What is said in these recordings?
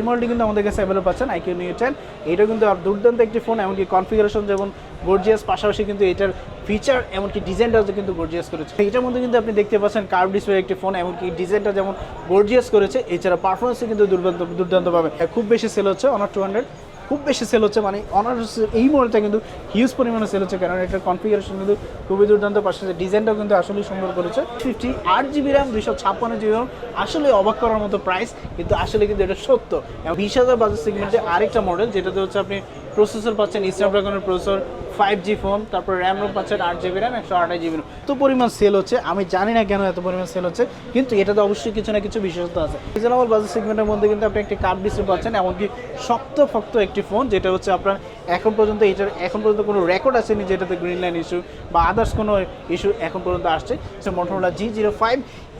এই মডেলটি কিন্তু আমাদের কাছে অ্যাভেলেবল পাচ্ছেন আইকিউ নিউ টেন এটা কিন্তু আর দুর্দান্ত একটি ফোন এমনকি কনফিগারেশন যেমন গর্জিয়াস পাশাপাশি কিন্তু এটার ফিচার এমনকি ডিজাইনটাও কিন্তু গর্জিয়াস করেছে। এটার মধ্যে কিন্তু আপনি দেখতে পাচ্ছেন কার্ভ ডিসপ্লে একটি ফোন এমনকি ডিজাইনটা যেমন গর্জিয়াস করেছে, এছাড়া পারফরমেন্সও কিন্তু দুর্দান্ত দুর্দান্ত পাবে খুব বেশি সেল হচ্ছে অনার টু হান্ড্রেড খুব বেশি সেল হচ্ছে মানে অনার্স এই মডেলটা কিন্তু হিউজ পরিমাণে সেল হচ্ছে কারণ এটার কনফিগারেশন কিন্তু খুবই দুর্দান্ত, পাশাপাশি ডিজাইনটাও কিন্তু আসলেই সুন্দর করেছে। ফিফটি আট জিবি র্যাম দুইশো ছাপ্পান্ন জিবি র্যাম আসলে অবাক করার মতো প্রাইস কিন্তু আসলে কিন্তু এটা সত্য। এবং বিশ হাজার বাজার সেগমেন্টে আরেকটা মডেল যেটাতে হচ্ছে আপনি প্রসেসর পাচ্ছেন স্ন্যাপড্রাগনের প্রসেসর ফাইভ জি ফোন তারপর র্যাম রোম পাচ্ছেন আট জিবি র্যাম একশো আঠাশ জিবি এত পরিমাণ সেল হচ্ছে, আমি জানি না কেন এত পরিমাণ সেল হচ্ছে, কিন্তু এটাতে অবশ্যই কিছু না কিছু বিশেষত্ব আছে। রিজনেবল বাজার সেগমেন্টের মধ্যে কিন্তু আপনি একটি কার্ড ডিসপ্লে পাচ্ছেন, এমনকি শক্ত ফক্ত একটি ফোন যেটা হচ্ছে আপনার এখন পর্যন্ত এটার, এখন পর্যন্ত কোনো রেকর্ড আসেনি যেটাতে গ্রিন লাইন ইস্যু বা আদার্স কোনো ইস্যু এখন পর্যন্ত আসছে। সে মোটরোলা জি জিরো ফাইভ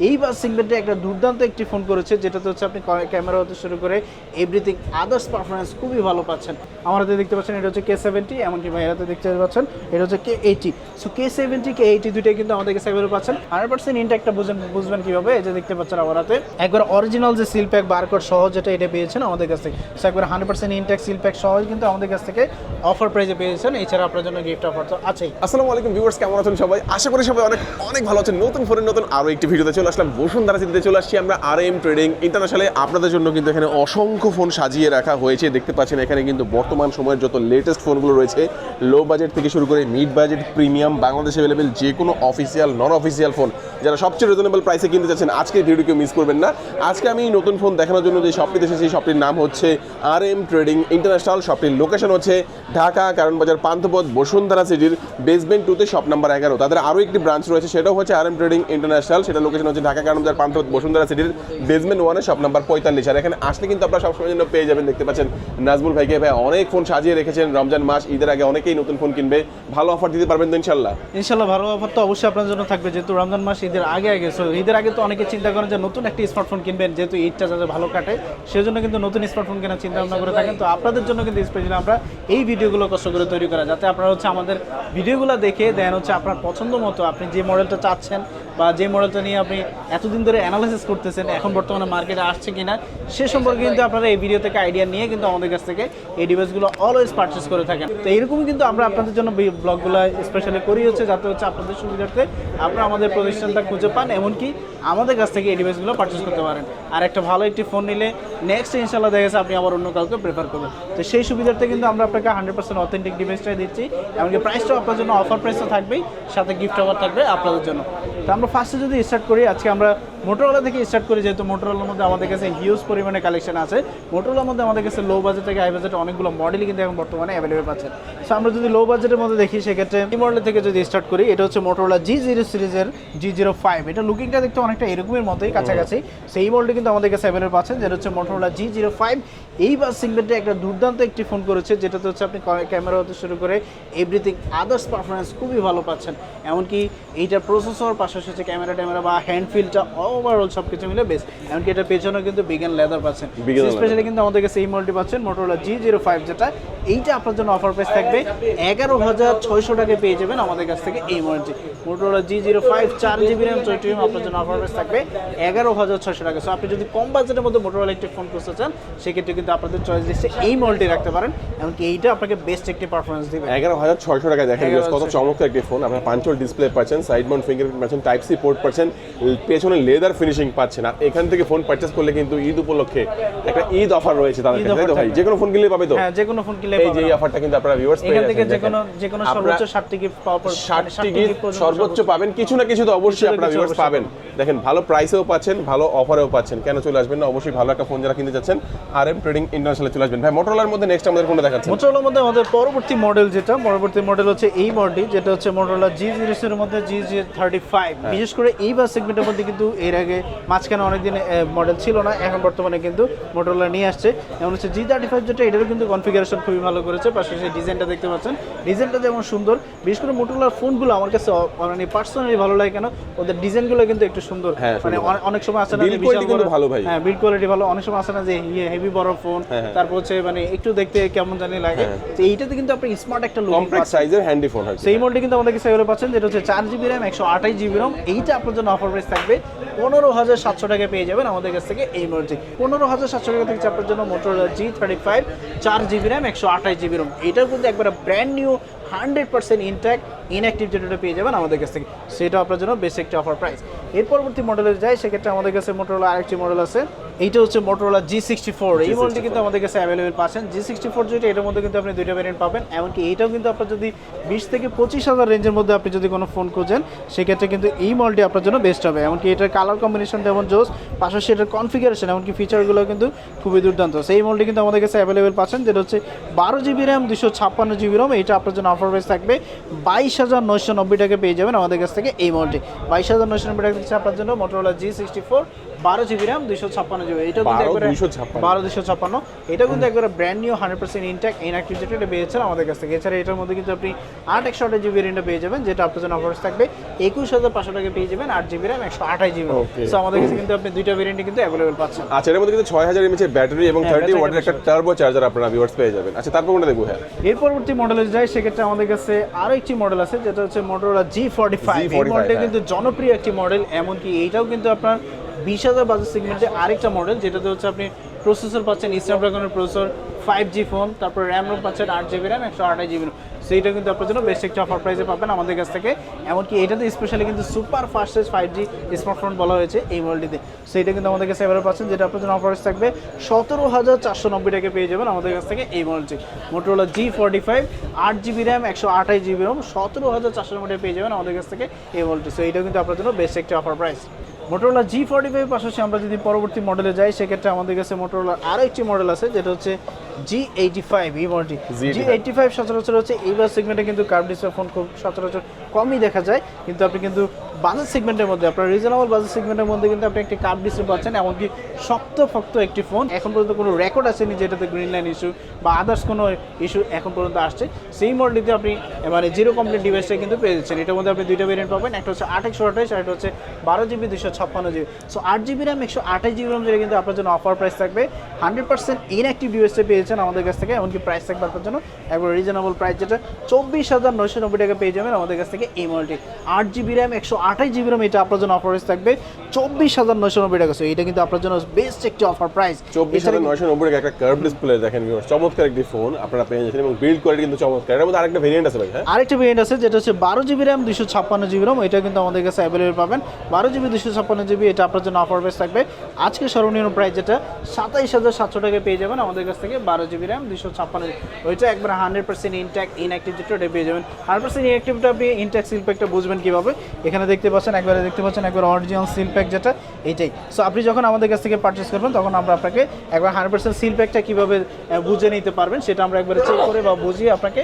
এই বাস সেগমেন্টে একটা দুর্দান্ত একটি ফোন করেছে, যেটাতে হচ্ছে আপনি ক্যামেরা হতে শুরু করে এভরিথিং আদার্স পারফরমেন্স খুবই ভালো পাচ্ছেন। আমার হাতে দেখতে পাচ্ছেন এটা হচ্ছে কে সেভেন্টি এমনকি ভাইয়ের হাতে দেখতে পাচ্ছেন, এটা হচ্ছে কে এইটি সো কে সেভেন্টি কে এইটি দুইটাই কিন্তু আমাদের কাছে অ্যাভেলেবল পাচ্ছেন হান্ড্রেড পার্সেন্ট ইনটেকটা বুঝবেন বুঝবেন কীভাবে? এই যে দেখতে পাচ্ছেন আমার হাতে একবার অরিজিনাল যে সিল প্যাক বারকোড সহ যেটা এটা পেয়েছেন আমাদের কাছ থেকে। সো একবার hundred percent intact seal pack সহ কিন্তু আমাদের কাছ থেকে অফার প্রাইজে পেয়েছেন। এছাড়া আপনার জন্য গিফট অফার তো আছেই। আসসালামু আলাইকুম ভিউয়ার্স কেমন আছেন সবাই? আশা করি সবাই অনেক অনেক ভালো আছেন। নতুন ফোনের নতুন আরও একটি ভিডিওতে চলে আসলাম। বসুন্ধরা সিটিতে চলে আসছি আমরা আর এম ট্রেডিং ইন্টারন্যাশনালে আপনাদের জন্য কিন্তু এখানে অসংখ্য ফোন সাজিয়ে রাখা হয়েছে। দেখতে পাচ্ছেন এখানে কিন্তু বর্তমান সময়ের যত লেটেস্ট ফোনগুলো রয়েছে লো বাজেট থেকে শুরু করে মিড বাজেট প্রিমিয়াম বাংলাদেশে অ্যাভেলেবেল যে কোনো অফিসিয়াল নন অফিসিয়াল ফোন যারা সবচেয়ে রিজনেবল প্রাইসে কিনতে চাচ্ছেন, আজকের ভিডিও কেউ মিস করবেন না। আজকে আমি নতুন ফোন দেখানোর জন্য যে শপটিতে এসেছি শপটির নাম হচ্ছে আর এম ট্রেডিং ইন্টারন্যাশনাল শপটির লোকেশন হচ্ছে ঢাকা, কারণ বাজার পান্থপথ, বসুন্ধরা সিটির বেসমেন্ট টুতে শপ নাম্বার এগারো। তাদের আরও একটি ব্রাঞ্চ রয়েছে, সেটাও হচ্ছে আর এম ট্রেডিং ইন্টারন্যাশনাল সেটা লোকেশন হচ্ছে ঢাকা কারণবাজার পান্থপথ, বসুন্ধরা সিটির বেসমেন্ট ওয়ানে শপ নাম্বার পঁয়তাল্লিশ। আর এখানে আসলে কিন্তু আপনারা সবসময় জন্য পেয়ে যাবেন, দেখতে পাচ্ছেন নাজমুল ভাইকে। ভাই, অনেক ফোন সাজিয়ে রেখেছেন, রমজান মাস, ঈদের আগে অনেকেই নতুন ফোন কিনবে, ভালো অফার দিতে পারবেন তো ইনশাল্লাহ ইনশাল্লাহ ভালো অফার তো অবশ্যই আপনার জন্য থাকবে, যেহেতু রমজান মাস, ঈদের আগে আগে সো ঈদের আগে তো অনেকে চিন্তা করেন যে নতুন একটি স্মার্টফোন কিনবেন, যেহেতু ঈদটা যাতে ভালো কাটে, সেজন্য কিন্তু নতুন স্মার্টফোন কেনার চিন্তা ভাবনা করে থাকেন। তো আপনাদের জন্য কিন্তু স্পেশালি আমরা এই ভিডিওগুলো কষ্ট করে তৈরি করা, যাতে আপনারা হচ্ছে আমাদের ভিডিওগুলো দেখে দেন হচ্ছে আপনার পছন্দ মতো, আপনি যে মডেলটা চাচ্ছেন বা যে মডেলটা নিয়ে আপনি এতদিন ধরে অ্যানালাইসিস করতেছেন, এখন বর্তমানে মার্কেটে আসছে কিনা, সে সম্পর্কে কিন্তু আপনারা এই ভিডিও থেকে আইডিয়া নিয়ে কিন্তু আমাদের কাছ থেকে এই ডিভাইসগুলো অলওয়েজ পারচেস করে থাকেন। তো এরকমই কিন্তু আমরা আপনাদের জন্য ব্লগগুলো স্পেশালি করি হচ্ছে, যাতে হচ্ছে আপনাদের সুবিধার্থে আপনারা আমাদের প্রতিষ্ঠানটা খুঁজে পান, এমনকি আমাদের কাছ থেকে এই ডিভাইসগুলো পারচেস করতে পারেন। আর একটা ভালো একটি ফোন নিলে নেক্সট ইনশাল্লাহ দেখা গেছে আপনি আবার অন্য কাউকে প্রেফার করবেন। তো সেই সুবিধার্থে কিন্তু আমরা আপনাকে হান্ড্রেড পার্সেন্ট অথেন্টিক ডিভাইসটাই দিচ্ছি, এমনকি প্রাইসটাও আপনার জন্য অফার প্রাইসও থাকবেই, সাথে গিফট অফার থাকবে আপনাদের জন্য। আমরা ফার্স্টে যদি স্টার্ট করি আজকে আমরা মোটরওয়ালা থেকে স্টার্ট করি, যেহেতু মোটরওয়ালার মধ্যে আমাদের কাছে হিউজ পরিমাণে কালেকশন আছে। মোটরওয়ালার মধ্যে আমাদের কাছে লো বাজেট থেকে হাই বাজেট অনেকগুলো মডেলই কিন্তু এখন বর্তমানে অ্যাভেলেবেল পাচ্ছেন। সো আমরা যদি লো বাজেটের মধ্যে দেখি, সেক্ষেত্রে এই মডেল থেকে যদি স্টার্ট করি, এটা হচ্ছে মোটরওয়ালা জি জিরো সিরিজের জি জিরো ফাইভ এটা লুকিংটা দেখতে অনেকটা এরকমের মতোই কাছাকাছি। সেই মডেলটি কিন্তু আমাদের কাছে অ্যাভেলেবল পাচ্ছেন, যেটা হচ্ছে মোটরওয়ালা জি জিরো ফাইভ এই বাস সিগমেন্টে একটা দুর্দান্ত একটি ফোন করেছে, যেটাতে হচ্ছে আপনি ক্যামেরা হতে শুরু করে এভরিথিং আদার্স পারফরমেন্স খুবই ভালো পাচ্ছেন। এমনকি এইটার প্রসেসর পাশাপাশি হচ্ছে ক্যামেরা ট্যামেরা বা হ্যান্ড ফিলটা ওভারঅল সব কিছু মিলে বেশ। এমনকি এটার পেছনেও কিন্তু বিজ্ঞান লেদার পাচ্ছেন। স্পেশালি কিন্তু আমাদের কাছে এই মডেলটি পাচ্ছেন মোটরোলা জি জিরো ফাইভ যেটা। এইটা আপনার জন্য অফার প্রাইস থাকবে এগারো হাজার ছয়শো টাকায় পেয়ে যাবেন আমাদের কাছ থেকে এই মডেলটি মোটরোলা জি জিরো ফাইভ চার জিবি র্যাম চৌটি আপনার জন্য অফার প্রাইস থাকবে এগারো হাজার ছয়শো টাকা সো আপনি যদি কম বাজেটের মধ্যে মোটরোলা একটি ফোন করতে চান সেক্ষেত্রে কিন্তু আপনাদের চয়েস লিস্টে এই মডেলটি রাখতে পারেন। এমনকি এইটা আপনাকে বেস্ট একটি পারফরমেন্স দিবে। এগারো হাজার ছয়শো টাকা দেখেন কত চমৎকার একটি ফোন আপনার পাঞ্চল ডিসপ্লে পাচ্ছেন সাইড মাউন্ট ফিঙ্গারপ্রিন্ট পাচ্ছেন টাইপ সি পোর্ট পাচ্ছেন পেছনে লেদার ফিনিশিং পাচ্ছেন আর এখান থেকে ফোন পারচেস করলে কিন্তু ঈদ উপলক্ষে একটা ঈদ অফার রয়েছে তাদের কাছে তো ভাই? যে কোনো ফোন কিনলে পাবে তো? হ্যাঁ যে কোনো ফোন কিনলে এই যে এই অফারটা কিন্তু আপনারা ভিউয়ার্স পেয়ে এখান থেকে যাচ্ছেন যে কোনো যে কোনো সর্বোচ্চ ষাটটি গিফট পাওয়ার পর মানে ষাটটি গিফট সর্বোচ্চ পাবেন কিছু না কিছু তো অবশ্যই আপনারা ভিউয়ার্স পাবেন। দেখেন ভালো প্রাইসেও পাচ্ছেন ভালো অফারেও পাচ্ছেন। কেন চলে আসবেন না? অবশ্যই ভালো একটা ফোন যারা কিনতে চাচ্ছেন আর এম ট্রেডিং ইন্টারন্যাশনালে চলে আসবেন। ভাই মোটরলার মধ্যে নেক্সট আমাদের কোনটা দেখাচ্ছেন? মোটরোলার মধ্যে আমাদের পরবর্তী মডেল যেটা পরবর্তী মডেল হচ্ছে এই মডেলটি যেটা হচ্ছে মোটরোলা জি জিরোসের মধ্যে জি জি থার্টি ফাইভ বিশেষ করে এই বাস সেগমেন্টের মধ্যে কিন্তু এর আগে মাঝখানে অনেকদিন মডেল ছিল না এখন বর্তমানে কিন্তু মোটরলা নিয়ে আসছে। এমন হচ্ছে জি থার্টি ফাইভ যেটা এটারও কিন্তু কনফিগারেশন খুবই ভালো করেছে পাশাপাশি ডিজাইনটা দেখতে পাচ্ছেন। ডিজাইনটা যেমন সুন্দর বিশেষ করে মোটোলার ফোনগুলো আমার কাছে মানে পার্সোনালি ভালো লাগে কেন? ওদের ডিজাইনগুলো কিন্তু একটু সুন্দর। হ্যাঁ, মানে অনেক সময় আছে না ভালো ভাই। হ্যাঁ বিল্ড কোয়ালিটি ভালো অনেক সময় আসে না যে হেভি বড় ফোন হ্যাঁ, হ্যাঁ। তারপর হচ্ছে মানে একটু দেখতে কেমন জানি লাগে। তো এইটাতে কিন্তু আপনি স্মার্ট একটা লুক কমপ্লেক্স সাইজের হ্যান্ডি ফোন হয় সেই মডেলটি কিন্তু আমাদের কাছে এগুলো পাচ্ছেন যেটা হচ্ছে চার জিবি র্যাম একশো আঠাশ জিবি রম এইটা আপনার জন্য অফার প্রাইস থাকবে। পনেরো হাজার সাতশো টাকা পেয়ে যাবেন আমাদের কাছ থেকে এই মডেলটি। পনেরো হাজার সাতশো টাকা থেকে আপনার জন্য মোটরোলা জি থার্টি ফাইভ চার জিবি র্যাম একশো আঠাশ জিবি র্যাম এটাও কিন্তু একবার brand new hundred percent intact inactive যেটা পেয়ে যাবেন আমাদের কাছ থেকে। সেটা আপনার জন্য বেশ একটা অফার প্রাইস এর পরবর্তী মডেলে যাই সেক্ষেত্রে আমাদের কাছে মোটরোলা আরেকটি মডেল আছে। এইটা হচ্ছে মোটরোলা জি সিক্সটি ফোর এই মডেলটি কিন্তু আমাদের কাছে অ্যাভেলেবেল পাচ্ছেন। জি সিক্সটি ফোর যেটা এটার মধ্যে কিন্তু আপনি দুইটা ভ্যারিয়েন্ট পাবেন। এমনকি এইটাও কিন্তু আপনার যদি বিশ থেকে পঁচিশ হাজার রেঞ্জের মধ্যে আপনি যদি কোনো ফোন খোঁজেন সেক্ষেত্রে কিন্তু এই মডেলটি আপনার জন্য বেস্ট হবে। এমনকি এটার কালার কম্বিনেশন যেমন জোস পাশাপাশি এটার কনফিগারেশন এমনকি ফিচারগুলো কিন্তু খুবই দুর্দান্ত। সেই মডেলটি কিন্তু আমাদের কাছে অ্যাভেলেবেল পাচ্ছেন যেটা হচ্ছে বারো জিবি র্যাম দুশো ছাপ্পান্ন জিবি রম এটা আপনার জন্য প্রাইস থাকবে। বাইশ হাজার নয়শো নব্বই টাকা পেয়ে যাবেন আমাদের কাছ থেকে এই মডেলটি বাইশ হাজার নয়শো নব্বই টাকা দিচ্ছে আপনার জন্য মোটরোলা জি সিক্সটি ফোর বারো জিবি র্যাম দুইশো ছাপ্পান্ন জিবি এটা কিন্তু একবারে বারো দুশো ছাপ্পান্ন। এটা কিন্তু একবারে brand new hundred percent intact inactive যেটা এটা পেয়েছেন আমাদের কাছ থেকে। এছাড়া এটার মধ্যে কিন্তু আপনি আট একশো আঠাশ জিবি রেন্টে পেয়ে যাবেন যেটা আপনার জন্য অফার থাকবে। একুশ হাজার পাঁচশো টাকা পেয়ে যাবেন আট জিবি র্যাম একশো আঠাশ জিবি. সো আমাদের কাছে কিন্তু আপনি দুইটা ভেরিয়েন্টে কিন্তু অ্যাভেলেবেল পাচ্ছেন। আচ্ছা এর মধ্যে কিন্তু ছয় হাজার এমএচ এর ব্যাটারি এবং হ্যাঁ, থার্টি ওয়াটের একটা টার্বো চার্জার আপনারা ভিউয়ার্স পেয়ে যাবেন। আচ্ছা তারপর কোনটা দেখব হ্যাঁ? এর পরবর্তী মডেলে যাই সেক্ষেত্রে আমাদের কাছে আরও একটি মডেল আছে যেটা হচ্ছে মোটরোলা জি ফর্টি ফাইভ এই মডেলটা হ্যাঁ। কিন্তু জনপ্রিয় একটি মডেল এমনকি এইটাও কিন্তু আপনার বিশ হাজার বাজার সেগমেন্টে আরেকটা মডেল যেটাতে হচ্ছে আপনি প্রসেসর পাচ্ছেন স্ন্যাপড্রাগনের প্রসেসর ফাইভ জি ফোন তারপর র্যাম রোম পাচ্ছেন আট জিবি র্যাম একশো আঠাশ জিবি সেইটা কিন্তু আপনার জন্য বেস্ট একটা অফার প্রাইসে পাবেন আমাদের কাছ থেকে। এমনকি এটাতে স্পেশালি কিন্তু super fastest five G smartphone বলা হয়েছে এই মডেলটিতে সেইটা কিন্তু আমাদের কাছে এবারে পাচ্ছেন, যেটা আপনার জন্য অফার থাকবে সতেরো হাজার চারশো নব্বই টাকা পেয়ে যাবেন আমাদের কাছ থেকে এই মডেলটি মোটরোলা জি ফোর্টি ফাইভ আট জিবি র্যাম একশো আঠাশ জিবি রোম সতেরো হাজার চারশো নব্বই টাকা পেয়ে যাবেন আমাদের কাছ থেকে এই মডেলটি সো কিন্তু আপনার জন্য বেস্ট একটা offer price Motorola G forty five পাশাপাশি আমরা যদি পরবর্তী মডেলে যাই সেক্ষেত্রে আমাদের কাছে মোটরলার আরও একটি মডেল আছে যেটা হচ্ছে জি এইটি ফাইভ এই মডেলটি জি এইটি ফাইভ সচরাচর হচ্ছে এইবার সেগমেন্টে কিন্তু কার্ভ ডিসপ্লে ফোন খুব সচরাচর কমই দেখা যায় কিন্তু আপনি কিন্তু বাজার সেগমেন্টের মধ্যে, আপনার রিজনেবল বাজেট সেগমেন্টের মধ্যে কিন্তু আপনি একটি কার্ভ ডিসপ্লে পাচ্ছেন, এমনকি শক্ত ফক্ত একটি ফোন এখন পর্যন্ত কোনো রেকর্ড আসেনি যেটাতে গ্রিন লাইন ইস্যু বা আদার্স কোনো ইস্যু এখন পর্যন্ত আসছে। সেই মডেলটিতে আপনি মানে জিরো কমপ্লিট ডিভাইসটা কিন্তু পেয়ে যাচ্ছেন। এটার মধ্যে আপনি দুইটা ভেরিয়েন্ট পাবেন, একটা হচ্ছে আট একশো আঠাশ, আর একটা হচ্ছে বারো জিবি দুশো ছাপ্পান্ন জিবি সো আট জিবি র্যাম একশো আঠাশ জিবি র্যাম যেটা কিন্তু আপনার জন্য অফার প্রাইস থাকবে। হান্ড্রেড পার্সেন্ট ইনঅ্যাক্টিভ ডিভাইসটা পেয়েছেন আমাদের কাছ থেকে, এমনকি প্রাইস থাকবে আপনার জন্য একবার রিজনেবল প্রাইস যেটা চব্বিশ হাজার নয়শো নব্বই টাকা পেয়ে যাবেন আমাদের কাছ থেকে এই মডেলটি আট জিবি র্যাম একশো আঠাশ জিবি র্যাম এটা আপনার জন্য অফার প্রাইস থাকবে। চব্বিশ হাজার নয়শো নব্বই টাকা। এটা কিন্তু আপনার জন্য বেস্ট একটি অফার প্রাইস চব্বিশ হাজার নয়শো নব্বই টাকা একটা কার্ভ ডিসপ্লে দেখেন চমৎকার একটি ফোন আপনারা পেয়ে যাচ্ছেন এবং বিল্ড কোয়ালিটি কিন্তু চমৎকার। এর মধ্যে আরেকটা ভেরিয়েন্ট আছে ভাই হ্যাঁ? আরেকটা ভেরিয়েন্ট আছে যেটা হচ্ছে বারো জিবি র্যাম দুশো ছাপ্পান্ন জিবি র্যাম এটা কিন্তু আমাদের কাছে অ্যাভেলেবল পাবেন। বারো জিবি দুশো ছাপ্পান্ন জিবি এটা আপনার জন্য অফার বেস থাকবে। আজকে সর্বনিম্ন প্রাইস যেটা সাতাইশ হাজার সাতশো টাকায় পেয়ে যাবেন আমাদের কাছ থেকে বারো জিবি র্যাম দুশো ছাপ্পান্ন ওইটা একবার হান্ড্রেড পার্সেন্ট ইনট্যাক ইনঅ্যাক্টিভ যেটা ওটা পেয়ে যাবেন। হান্ড্রেড পার্সেন্ট ইনঅ্যাক্টিভটা আপনি ইনট্যাক সিল প্যাকটা বুঝবেন কীভাবে। এখানে দেখতে পাচ্ছেন, একবারে দেখতে পাচ্ছেন, একবার অরিজিনাল সিল প্যাক যেটা এইটাই সো আপনি যখন আমাদের কাছ থেকে পারচেস করবেন, তখন আমরা আপনাকে একবার হান্ড্রেড পার্সেন্ট সিল প্যাকটা কীভাবে বুঝে নিতে পারবেন, সেটা আমরা একবারে চেক করে বা বুঝিয়ে আপনাকে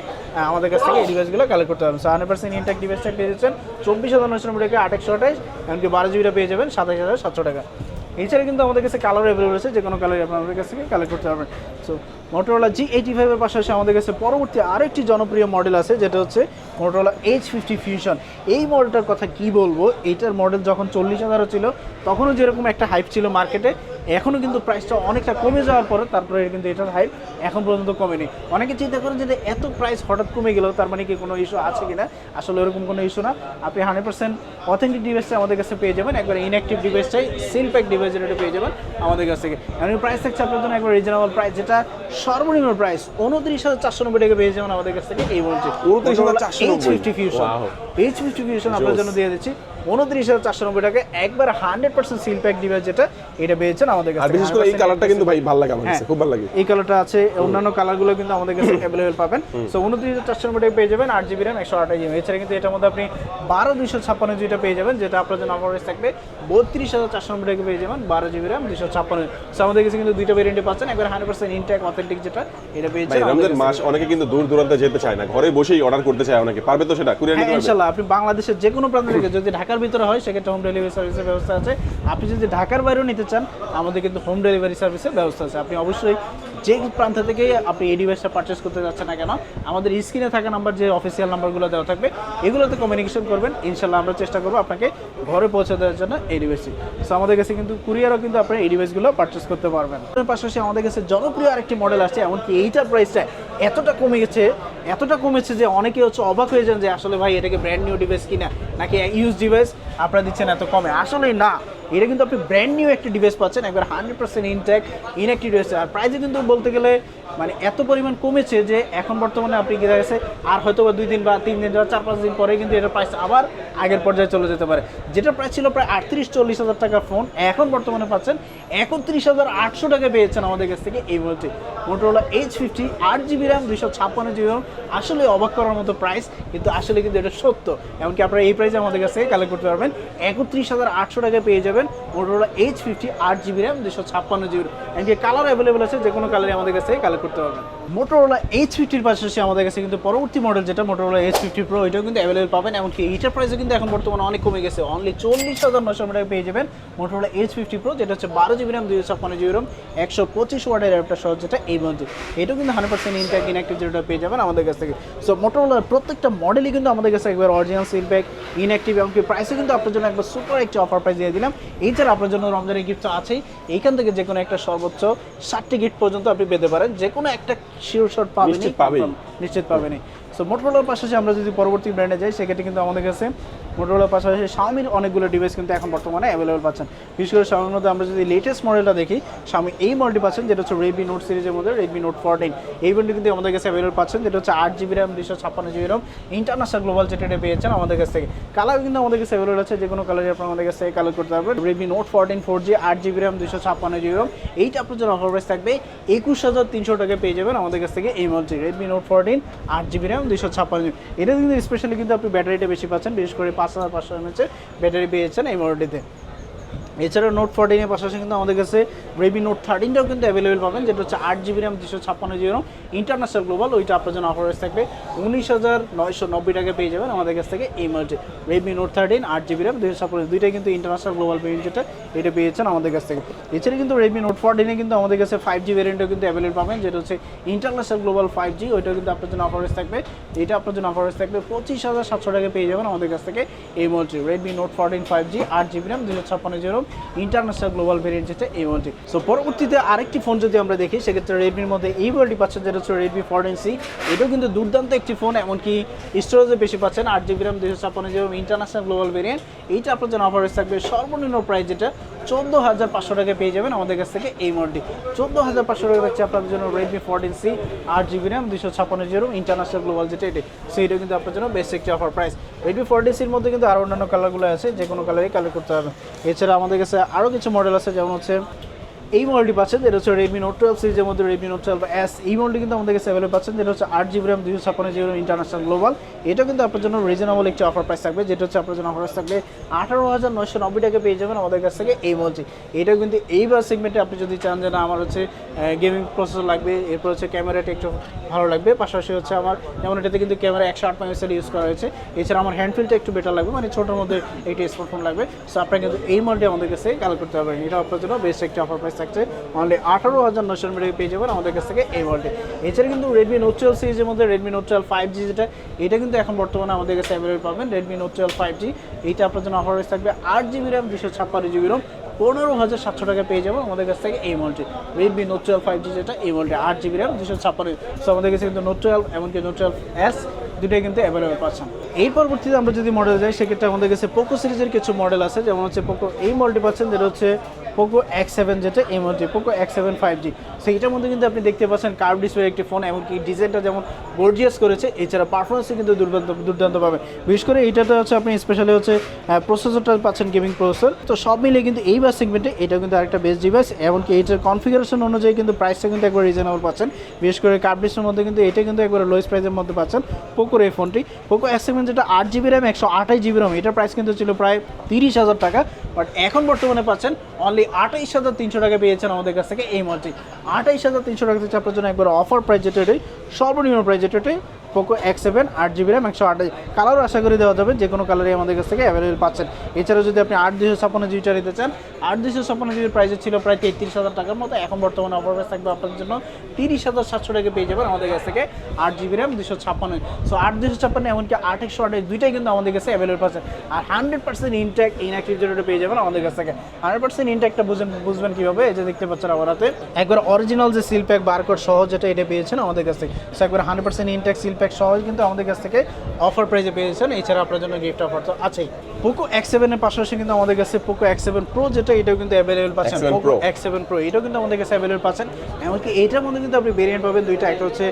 আমাদের কাছ থেকে এই ডিভাইসগুলো কালেক্ট করতে পারবেন। সো হান্ড্রেড পার্সেন্ট ইনট্যাক ডিভাইসটা পেয়ে যাচ্ছেন, চব্বিশ হাজার নয়শো নব্বই টাকা আঠাশশো আঠাশ, এমনকি বারো জিবিটা পেয়ে যাবেন, সাতাশ হাজার সাতশো টাকা। এছাড়া কিন্তু আমাদের কাছে কালার অ্যাভেলেবল আছে, যে কোনো কালারই আপনাদের কাছ থেকে কালেক্ট করতে পারবেন। সো মোটরোলা জি এইটি ফাইভের পাশাপাশি আমাদের কাছে পরবর্তী আরেকটি জনপ্রিয় মডেল আছে, যেটা হচ্ছে মোটরোলা এইচ ফিফটি ফিউশন এই মডেলটার কথা কি বলব? এইটার মডেল যখন চল্লিশ হাজারও ছিল, তখনও যেরকম একটা হাইপ ছিল মার্কেটে এখনও কিন্তু প্রাইসটা অনেকটা কমে যাওয়ার পরে তারপরে কিন্তু এটার হাইপ এখন পর্যন্ত কমেনি। অনেকে চিন্তা করেন যে এত প্রাইস হঠাৎ কমে গেল তার মানে কি কোনো ইস্যু আছে কিনা? আসলে এরকম কোনো ইস্যু না। আপনি হান্ড্রেড পার্সেন্ট অথেন্টিক ডিভাইসটা আমাদের কাছে পেয়ে যাবেন। একবার ইনঅ্যাক্টিভ ডিভাইসটাই সিল প্যাক ডিভাইস যেটা পেয়ে যাবেন আমাদের কাছ থেকে। এমনি প্রাইস থাকছে আপনার জন্য একবার রিজনেবল প্রাইস যেটা সর্বনিম্ন প্রাইস উনত্রিশ হাজার চারশো নব্বই টাকা পেয়ে যাবেন আমাদের কাছ থেকে এই বলছে। 29,490 H fifty fusion. H fifty fusion আপনার জন্য দিয়ে দিচ্ছি। উনত্রিশ হাজার চারশো নব্বই টাকা একবার hundred percent seal pack device যেটা এটা পেয়েছেন আমাদের কাছে। বিশেষ করে এই কালারটা কিন্তু ভাই ভালো লাগে আমার কাছে হ্যাঁ। খুব ভালো লাগে। এই কালারটা আছে অন্যান্য কালারগুলো কিন্তু আমাদের কাছে অ্যাভেলেবেল পাবেন। সো উনত্রিশ হাজার চারশো নব্বই টাকা পেয়ে যাবেন আট জিবি র্যাম একশো আঠাশ জিবি। এছাড়া কিন্তু এটার মধ্যে আপনি বারো দুইশো ছাপ্পান্ন জিবিটা পেয়ে যাবেন যেটা আপনার জন্য অফার থাকবে বত্রিশ হাজার চারশো নব্বই টাকা পেয়ে যাবেন বারো জিবি র্যাম দুশো ছাপ্পান্ন। সো আমাদের কাছে কিন্তু দুইটা ভেরিয়েন্টে পাচ্ছেন একবার হান্ড্রেড পার্সেন্ট ইনট্যাক অথেন্টিক যেটা এটা পেয়েছেন আমাদের রমজান মাস অনেকে কিন্তু দূর দূরান্তে যেতে চায় না ঘরে বসেই অর্ডার করতে চায় অনেকে পারবে তো সেটা কুরিয়ার হ্যাঁ নিতে পারবে? ইনশাল্লাহ আপনি বাংলাদেশের যে কোনো প্রান্ত থেকে যদি ঢাকার ভিতরে হয়, সেক্ষেত্রে হোম ডেলিভারি সার্ভিসের ব্যবস্থা আছে। আপনি যদি ঢাকার বাইরেও নিতে চান, আমাদের কিন্তু হোম ডেলিভারি সার্ভিসের ব্যবস্থা আছে। আপনি অবশ্যই যে প্রান্ত থেকে আপনি এই ডিভাইসটা পারচেস করতে যাচ্ছেন না কেন, আমাদের স্ক্রিনে থাকা নাম্বার যে অফিসিয়াল নাম্বারগুলো দেওয়া থাকবে, এগুলোতে কমিউনিকেশন করবেন। ইনশাল্লাহ আমরা চেষ্টা করব আপনাকে ঘরে পৌঁছে দেওয়ার জন্য এই ডিভাইসটি সো আমাদের কাছে কিন্তু কুরিয়ারও কিন্তু আপনি এই ডিভাইসগুলো পারচেস করতে পারবেন। পাশাপাশি আমাদের কাছে জনপ্রিয় আরেকটি মডেল আসছে, এমনকি এইটার প্রাইসটা এতটা কমে গেছে, এতটা কমেছে যে অনেকে হচ্ছে অবাক হয়ে যান যে আসলে ভাই এটাকে ব্র্যান্ড নিউ ডিভাইস কিনা, নাকি ইউজ ডিভাইস আপনারা দিচ্ছেন এত কমে। আসলেই না। এটা কিন্তু আপনি ব্র্যান্ড নিউ একটি ডিভাইস পাচ্ছেন, একবার hundred percent intact inactive device আর প্রাইসে কিন্তু বলতে গেলে মানে এত পরিমাণ কমেছে যে এখন বর্তমানে আপনি কি গেছে, আর হয়তো বা দুই দিন বা তিন দিন বা চার পাঁচ দিন পরে কিন্তু এটার প্রাইস আবার আগের পর্যায়ে চলে যেতে পারে। যেটা প্রাইস ছিল প্রায় আটত্রিশ, চল্লিশ হাজার টাকার ফোন এখন বর্তমানে পাচ্ছেন একত্রিশ হাজার আটশো টাকা পেয়েছেন আমাদের কাছ থেকে এই মুহূর্তে। মোটরোলা এইচ ফিফটি আট জিবি র্যাম দুইশো ছাপ্পান্ন জিবি র্যাম আসলে অবাক করার মতো প্রাইস কিন্তু আসলে কিন্তু এটা সত্য। এমনকি আপনারা এই প্রাইসে আমাদের কাছ থেকে কালেক্ট করতে পারবেন। একত্রিশ হাজার আটশো টাকায় পেয়ে যাবেন মোটরোলা এইচ ফিফটি আট জিবি র্যাম দুশো ছাপ্পান্ন জিবি এমনকি কালার অ্যাভেলেবল আছে, যে কোনো কালারে আমাদের কাছ কালেক্ট করতে পারবেন। মোটরোলা এইচ ফিফটির পাশাপাশি আমাদের কাছে কিন্তু পরবর্তী মডেল যেটা মোটরোলা এইচ ফিফটি প্রো এটাও কিন্তু অ্যাভেলেবল পাবেন। এমনকি এইটার প্রাইসও কিন্তু এখন বর্তমানে অনেক কমে গেছে। অনলি চল্লিশ হাজার নশো টাকা পেয়ে যাবেন মোটরোলা এইচ ফিফটি প্রো যেটা হচ্ছে বারো জিবি র্যাম দুইশো ছাপ্পান্ন জিবি র্যাম একশো পঁচিশ ওয়াটের একটা সহজ যেটা এই মধ্যে এটাও কিন্তু হান্ড্রেড পার্সেন্ট ইনট্যাক ইনঅ্যাক্টিভ যেটা পেয়ে যাবেন আমাদের কাছ থেকে। সো মোটরোলার প্রত্যেকটা মডেলই কিন্তু আমাদের কাছে একবার অরিজিনাল সিলপ্যাক ইনঅ্যাক্টিভ এমনকি প্রাইসে কিন্তু আপনার জন্য একবার সুপার একটি অফার প্রাইস দিয়ে দিলাম। এছাড়া আপনার জন্য রমজানের গিফট তো আছেই এইখান থেকে যে কোনো একটা সর্বোচ্চ ষাটটি গিফট পর্যন্ত আপনি পেতে পারেন যে কোনো একটা শিওর শট পাবেন নিশ্চিত পাবেন। নিশ্চিত পাবেনি সো মোটরোলার পাশাপাশি আমরা যদি পরবর্তী ব্র্যান্ডে যাই সেক্ষেত্রে কিন্তু আমাদের কাছে মোটরোলার পাশাপাশি শাওমির অনেকগুলো ডিভাইস কিন্তু এখন বর্তমানে অ্যাভেলেবেল পাচ্ছেন। বিশেষ করে শাওমির মধ্যে আমরা যদি লেটেস্ট মডেলটা দেখি শাওমি এই মডেলটি পাচ্ছেন, যেটা হচ্ছে রেডমি নোট সিরিজের মধ্যে রেডমি নোট ফোরটিন এই মডেলটি কিন্তু আমাদের কাছে অ্যাভেলেবল পাচ্ছেন, যেটা হচ্ছে আট জিবি র্যাম দুশো ছাপ্পান্ন জিবি র্যাম ইন্টারন্যাশনাল গ্লোবাল যেটা পেয়েছেন আমাদের কাছ থেকে। কালার কিন্তু আমাদের কাছে অ্যাভেলেবল আছে, যে কোনো কালারে আপনার আমাদের কাছ থেকে কালার করতে পারবেন। Redmi Note fourteen four G আট জিবি র্যাম দুশো ছাপ্পান্ন জিবি র্যাম এইটা আপনার জন্য অফার প্রাইস থাকবে একুশ হাজার তিনশো টাকা পেয়ে যাবেন আমাদের কাছ থেকে এই মডেলটি রেডমি নোট ফোরটিন আট জিবি র্যাম দুশো ছাপ্পান্ন জিবি এটা কিন্তু স্পেশালি কিন্তু আপনি ব্যাটারিটা বেশি পাচ্ছেন, বিশেষ করে পাঁচ হাজার পাঁচশো এমএচের ব্যাটারি পেয়েছেন এই মডেলটিতে। এছাড়াও নোট ফোরটিনের পাশাপাশি কিন্তু আমাদের কাছে রেডমি নোট থার্টিনটাও কিন্তু অ্যাভেলেবেল পাবেন, যেটা হচ্ছে আট জিবি র্যাম দুশো ছাপ্পান্ন জিবি র্যাম ইন্টারন্যাশনাল গ্লোবাল ওইটা আপনার জন্য অফার থাকবে। উনিশ হাজার নয়শো নব্বই টাকা পেয়ে যাবেন আমাদের কাছ থেকে এই রেডমি নোট থার্টিন আট জিবি র্যাম দুশো ছাপ্পান্ন দুইটাই কিন্তু ইন্টারন্যাশনাল গ্লোবাল ভেরিয়েন্ট যেটা, এটা পেয়েছেন আমাদের কাছ থেকে। এছাড়া কিন্তু রেডমি নোট ফোরটিনে কিন্তু আমাদের কাছে ফাইভ জি ভেরিয়েন্টও কিন্তু অ্যাভেলেবেল পাবেন, যেটা হচ্ছে ইন্টারন্যাশনাল গ্লোবাল ফাইভ জি ওইটাও কিন্তু আপনার জন্য অফার থাকবে। এটা আপনার জন্য অফার থাকবে পঁচিশ হাজার সাতশো টাকা পেয়ে যাবেন আমাদের কাছ থেকে এই মুহূর্তে Redmi Note fourteen five G আট জিবি র্যাম দুশো ছাপ্পান্ন র্যাম ইন্টারন্যাশনাল গ্লোবাল ভেরিয়েন্ট যেটা এই মডেলটি সো পরবর্তীতে আরেকটি ফোন যদি আমরা দেখি, সেক্ষেত্রে রেডমির মধ্যে এই মডেলটি পাচ্ছেন, যেটা হচ্ছে রেডমি ফোরটিন সি এটাও কিন্তু দুর্দান্ত একটি ফোন এমনকি স্টোরেজে বেশি পাচ্ছেন, আট জিবি র্যাম দুশো ছাপ্পান্ন জিবি ইন্টারন্যাশনাল গ্লোবাল ভেরিয়েন্ট এইটা আপনার জন্য অফার থাকবে সর্বনিম্ন প্রাইস যেটা চোদ্দ হাজার পাঁচশো টাকা পেয়ে যাবেন আমাদের কাছ থেকে এই মডেলটি চোদ্দ হাজার পাঁচশো টাকা থাকছে আপনাদের জন্য রেডমি ফোরটিন সি আট জিবি র্যাম দুশো ছাপ্পান্ন জিরো ইন্টারন্যাশনাল গ্লোবাল যেটা এটি সেইটা কিন্তু আপনার জন্য বেস্ট একটি অফার প্রাইস রেডমি ফোরটিন সির মধ্যে কিন্তু আরও অন্যান্য কালারগুলো আছে যে কোনো কালারই কালার করতে হবে এছাড়া আমাদের কাছে আরও কিছু মডেল আছে, যেমন হচ্ছে এই মডেলটি পাচ্ছেন, যেটা হচ্ছে রেডমি নোট টুয়েলভ সিরিজের মধ্যে রেডমি নোট টুয়েলভ এস এই মডেলটি কিন্তু আমাদের কাছে অ্যাভেলেবল পাচ্ছেন, যেটা হচ্ছে আট জিবি র্যাম দুশো ছাপ্পান্ন জিবি ইন্টারন্যাশনাল গ্লোবাল এটা কিন্তু আপনার জন্য রিজনেবল একটি অফার প্রাইস থাকবে, যেটা হচ্ছে আপনার জন্য অফার প্রাইস থাকবে আঠারো হাজার নয়শো নব্বই টাকা পেয়ে যাবেন আমাদের কাছ থেকে এই মডেলটি এটা কিন্তু এইবার সেগমেন্টে আপনি যদি চান যে না, আমার হচ্ছে গেমিং প্রসেসর লাগবে, এরপর হচ্ছে ক্যামেরাটা একটু ভালো লাগবে, পাশাপাশি হচ্ছে আমার, যেমন এটাতে কিন্তু ক্যামেরা একশো আট মেগাপিক্সেল ইউজ করা হয়েছে। এছাড়া আমার হ্যান্ডফিলটা একটু বেটার লাগবে মানে ছোটোর মধ্যে একটি স্মার্টফোন লাগবে। সো আপনার কিন্তু এই মডেলটি আমাদের কাছে কালেক্ট করতে পারবেন এটা আপনার জন্য বেস্ট একটি অফার প্রাইস থাকছে। অনলি আঠারো হাজার নশো টাকা পেয়ে যাবেন আমাদের কাছ থেকে এই মডেলটি এছাড়া কিন্তু রেডমি নোট টুয়েলভ সিরিজের মধ্যে Redmi Note twelve five G যেটা, এটা কিন্তু এখন বর্তমানে আমাদের কাছে অ্যাভেলেবল পাবেন Redmi Note twelve five G এইটা আপনার জন্য অফার থাকবে আট জিবি র্যাম দুশো ছাপ্পান্ন জিবি র্যাম পনেরো হাজার সাতশো টাকা পেয়ে যাব আমাদের কাছ থেকে এই মলটি Redmi Note twelve five G যেটা, এই মলটি আট জিবি র্যাম দুশো ছাপ্পান্ন সো আমাদের কাছে কিন্তু নোট টুয়েলভ এমনকি নোট টুয়েলভ এস দুটোই কিন্তু অ্যাভেলেবেল পাচ্ছেন। এই পরবর্তীতে আমরা যদি মডেল যাই, সেক্ষেত্রে আমাদের কাছে পোকো সিরিজের কিছু মডেল আছে। যেমন হচ্ছে পোকো এই মডেলটি পাচ্ছেন, যেটা হচ্ছে পোকো এক্স সেভেন যেটা এই মডেলটি Poco X seven five G so এটার মধ্যে কিন্তু আপনি দেখতে পাচ্ছেন কার্ভ ডিসপ্লে একটি ফোন এমনকি ডিজাইনটা যেমন গর্জিয়াস করেছে, এছাড়া পারফরমেন্সও কিন্তু দুর্দান্ত দুর্দান্ত পাবে। বিশেষ করে এইটাতে হচ্ছে আপনি স্পেশালি হচ্ছে প্রসেসরটা পাচ্ছেন গেমিং প্রসেসর তো সব মিলিয়ে কিন্তু এই বাস সেগমেন্টে এটা কিন্তু আরেকটা বেস্ট ডিভাইস এমনকি এইটার কনফিগারেশন অনুযায়ী কিন্তু প্রাইসটা কিন্তু একবার রিজনেবল পাচ্ছেন। বিশেষ করে কার্ভ ডিসপ্লের মধ্যে কিন্তু এটা কিন্তু একবার লোয়েস্ট প্রাইসের মধ্যে পাচ্ছেন। পোকোর এই ফোনটি পোকো এক্স সেভেন যেটা আট জিবি র্যাম একশো আঠাশ জিবি র্যাম এটার প্রাইস কিন্তু ছিল প্রায় তিরিশ হাজার টাকা। বাট এখন বর্তমানে পাচ্ছেন অনলি আঠাইশ হাজার তিনশো টাকা পেয়েছেন আমাদের কাছ থেকে এই মডেলটি আঠাইশ হাজার তিনশো টাকা হচ্ছে আপনার জন্য একবার অফার প্রাইস যেটা এটাই, সর্বনিম্ন প্রাইস যেটা পোকো এক্স সেভেন আট জিবি র্যাম একশো আট কালারও আশা করি দেওয়া যাবে যে কোনো কালারই আমাদের কাছ থেকে অ্যাভেলেবেল পাচ্ছেন। এছাড়াও যদি আপনি আট দুশো ছাপ্পান্ন জিবিটা নিতে চান, আট দুশো ছাপ্পান্ন জিবির প্রাইস ছিল প্রায় তেত্রিশ হাজার টাকার মতো। এখন বর্তমানে অফার প্রাইস থাকবে আপনাদের জন্য তিরিশ হাজার সাতশো টাকা পেয়ে যাবেন আমাদের কাছ থেকে আট জিবি র্যাম দুশো ছাপ্পান্ন। সো আট দুশো ছাপ্পান্ন এমনকি আট একশো আট দুইটাই কিন্তু আমাদের কাছে অ্যাভেলেবেল পাচ্ছেন আর হান্ড্রেড পার্সেন্ট ইনট্যাক ইনঅ্যাক্টিভ যেটা পেয়ে যাবেন আমাদের কাছ থেকে। হান্ড্রেড পার্সেন্ট ইনট্যাকটা বুঝবেন বুঝবেন কীভাবে? এই যে দেখতে পাচ্ছেন আমার হাতে। একবার অরিজিনাল যে সিল প্যাক বারকোড সহ যেটা এটা পেয়েছেন আমাদের কাছ থেকে। সো একবার hundred percent intact seal pack সহ কিন্তু আমাদের কাছ থেকে অফার প্রাইজে পেয়েছেন। এছাড়া আপনার জন্য গিফট অফার তো আছেই। পোকো এক্স সেভেনের পাশাপাশি কিন্তু আমাদের কাছে পোকো এক্স সেভেন প্রো যেটা এটাও কিন্তু অ্যাভেলেবেল পাচ্ছেন। পোকো এক্স সেভেন প্রো এটাও কিন্তু আমাদের কাছে অ্যাভেলেবল পাচ্ছেন। এমনকি এটার মধ্যে কিন্তু আপনি ভেরিয়েন্ট পাবেন দুইটা। একটা হচ্ছে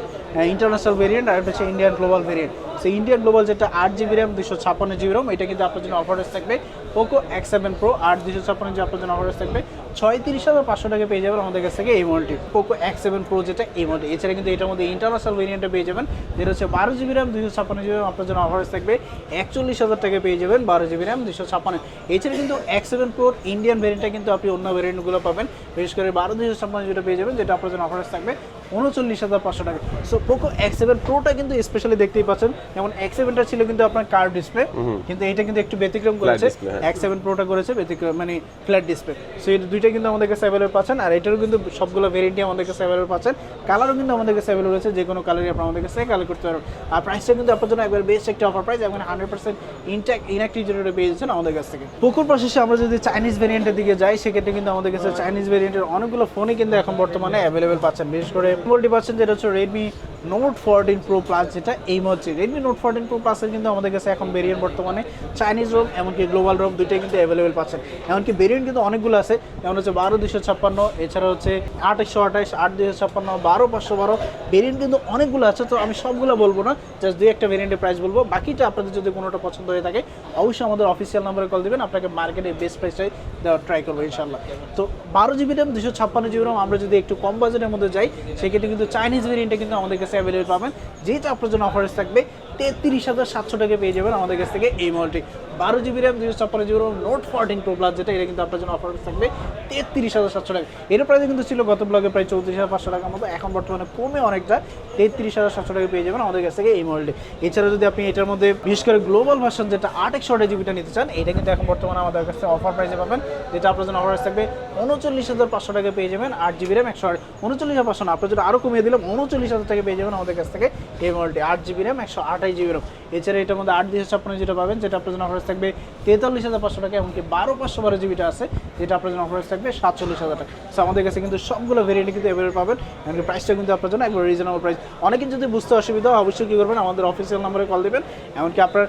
ইন্টারন্যাশনাল ভেরিয়েন্ট আর একটা হচ্ছে ইন্ডিয়ান গ্লোবাল ভেরিয়েন্ট সেই ইন্ডিয়ান গ্লোবাল যেটা আট জিবি র্যাম দুশো ছাপ্পান্ন জিবি র্যাম এটা কিন্তু আপনার জন্য অফারেস থাকবে পোকো এক্স সেভেন প্রো আট দুশো ছাপ্পান্ন জিবি আপনার জন্য অফারেস থাকবে ছয় তিরিশ হাজার পাঁচশো টাকা পেয়ে যাবেন আমাদের কাছ থেকে এই মডেলটি পোকো এক্স সেভেন প্রো যেটা এই মডেল এছাড়া কিন্তু এটার মধ্যে ইন্টারন্যাশনাল ভেরিয়েন্টে পেয়ে যাবেন। যেটা হচ্ছে বারো জিবি র্যাম দুশো ছাপ্পান্ন জিবি র্যাম আপনার জন্য অফারেস থাকবে একচল্লিশ হাজার টাকা পেয়ে যাবেন বারো জিবি র্যাম দুশো ছাপ্পান্ন। এছাড়া কিন্তু এক্স সেভেন প্রোর ইন্ডিয়ান ভেরিয়েন্টটা কিন্তু আপনি অন্য ভেরিয়েন্টগুলো পাবেন। বিশেষ করে বারো দুশো ছাপ্পান্ন জিবিটা পেয়ে যাবেন, যেটা আপনার জন্য অফারেস থাকবে উনচল্লিশ হাজার পাঁচশো টাকা। সো পোকো এক্স সেভেন প্রোটা কিন্তু স্পেশালি দেখতেই পাচ্ছেন। যেমন এক্স সেভেনটা ছিল কিন্তু আপনার কার্ভ ডিসপ্লে কিন্তু এটা কিন্তু একটু ব্যতিক্রম করেছে। হ্যাঁ। এক্স সেভেন প্রোটা করেছে ব্যতিক্রম মানে ফ্ল্যাট ডিসপ্লে সো এই দুইটা কিন্তু আমাদের কাছে অ্যাভেলেবল পাচ্ছেন আর এটারও কিন্তু সবগুলো ভেরিয়েন্টই আমাদের কাছে অ্যাভেলেবল পাচ্ছেন। কালারও কিন্তু আমাদের কাছে অ্যাভেলেবল রয়েছে যে কোনো কালারই আপনার আমাদের কাছে কালার করতে পারবেন। আর প্রাইসটা কিন্তু আপনার জন্য একবার বেস্ট একটা অফার প্রাইস এবং হান্ড্রেড পার্সেন্ট ইনট্যাক ইনঅ্যাক্টিভ যেটা পেয়ে যাচ্ছেন আমাদের কাছ থেকে। পুকুর প্রসেসে আমরা যদি চাইনিজ ভেরিয়েন্টের দিকে যাই সেক্ষেত্রে কিন্তু আমাদের কাছে চাইনিজ ভেরিয়েন্টের অনেকগুলো ফোনই কিন্তু এখন বর্তমানে অ্যাভেলেবেল পাচ্ছেন। বিশেষ করে মোবাইলটি পাচ্ছেন যেটা হচ্ছে Redmi Note fourteen Pro Plus যেটা এই হচ্ছে। রেডমি নোট ফোরটিন প্রো প্লাসের কিন্তু আমাদের কাছে এখন ভেরিয়েন্ট বর্তমানে। চাইনিজ রোম এমনকি গ্লোবাল রোম দুইটাই কিন্তু অ্যাভেলেবেল পাচ্ছেন। এমনকি ভেরিয়েন্ট কিন্তু অনেকগুলো আছে। যেমন হচ্ছে বারো দুশো ছাপ্পান্ন, এছাড়া হচ্ছে আট একশো আঠাশ, আট দুশো ছাপ্পান্ন, বারো পাঁচশো বারো। ভেরিয়েন্ট কিন্তু অনেকগুলো আছে, তো আমি সবগুলো বলব না। জাস্ট দুই একটা ভেরিয়েন্টের প্রাইস বলব। বাকিটা আপনাদের যদি কোনোটা পছন্দ হয়ে থাকে, অবশ্যই আমাদের অফিসিয়াল নাম্বারে কল দিবেন। আপনাকে মার্কেটে বেস্ট প্রাইসটাই দেওয়ার ট্রাই করব ইনশাল্লাহ তো বারো জিবি র্যাম দুশো ছাপ্পান্ন জিবি র্যাম আমরা যদি একটু কম বাজেটের মধ্যে যাই সেক্ষেত্রে কিন্তু চাইনিজ ভেরিয়েন্টে কিন্তু আমাদের কাছে অ্যাভেলেবেল পাবেন। যেহেতু আপনার জন্য অফারেস থাকবে, তেত্রিশ হাজার সাতশো টাকা পেয়ে যাবেন আমাদের কাছ থেকে এই মডেলটি বারো জিবি র্যাম দুশো ছাপ্পান্ন GB RAM Note fourteen Pro Plus যেটা এটা কিন্তু আপনার জন্য অফার থাকবে তেত্রিশ হাজার সাতশো টাকা। এর প্রাইস কিন্তু ছিল গত ব্লগে প্রায় চৌত্রিশ হাজার পাঁচশো টাকার মতো। এখন বর্তমানে কমে অনেকটা তেত্রিশ হাজার সাতশো টাকা পেয়ে যাবেন আমাদের কাছ থেকে এই মডেলটি এছাড়া যদি আপনি এটার মধ্যে বিশেষ করে গ্লোবাল ভার্সন যেটা আট একশো আট জিবিটা নিতে চান, এটা কিন্তু এখন বর্তমানে আমাদের কাছে অফার প্রাইসে পাবেন, যেটা আপনার জন্য অফার থাকবে উনচল্লিশ হাজার পাঁচশো টাকা পেয়ে যাবেন আট জিবি র্যাম, একশো আট, উনচল্লিশ হাজার পাঁচশো আপনার জন্য আরও কমিয়ে দিলাম, উনচল্লিশ হাজার টাকা পেয়ে যাবেন আমাদের কাছ থেকে এই মডেলটি আট জিবি র্যাম, একশো আঠাশ জিবি র্যাম। এছাড়া এটার মধ্যে আট দুশো ছাপ্পান্ন যেটা পাবেন, যেটা আপনার জন্য অফার থাকবে তেতাল্লিশ হাজার পাঁচশো টাকা এমনকি বারো পাঁচশো বারো জিবিটা আছে, যেটা আপনার জন্য অফার থাকবে সাতচল্লিশ হাজার টাকা। সো আমাদের কাছে কিন্তু সবগুলো ভেরিয়েন্ট কিন্তু অ্যাভেলেবল পাবেন এমনকি প্রাইসটা কিন্তু আপনার জন্য একবার রিজনেবল প্রাইস অনেকে যদি বুঝতে অসুবিধা হয়, অবশ্যই কী করবেন, আমাদের অফিসিয়াল নাম্বারে কল দেবেন, এমনকি আপনার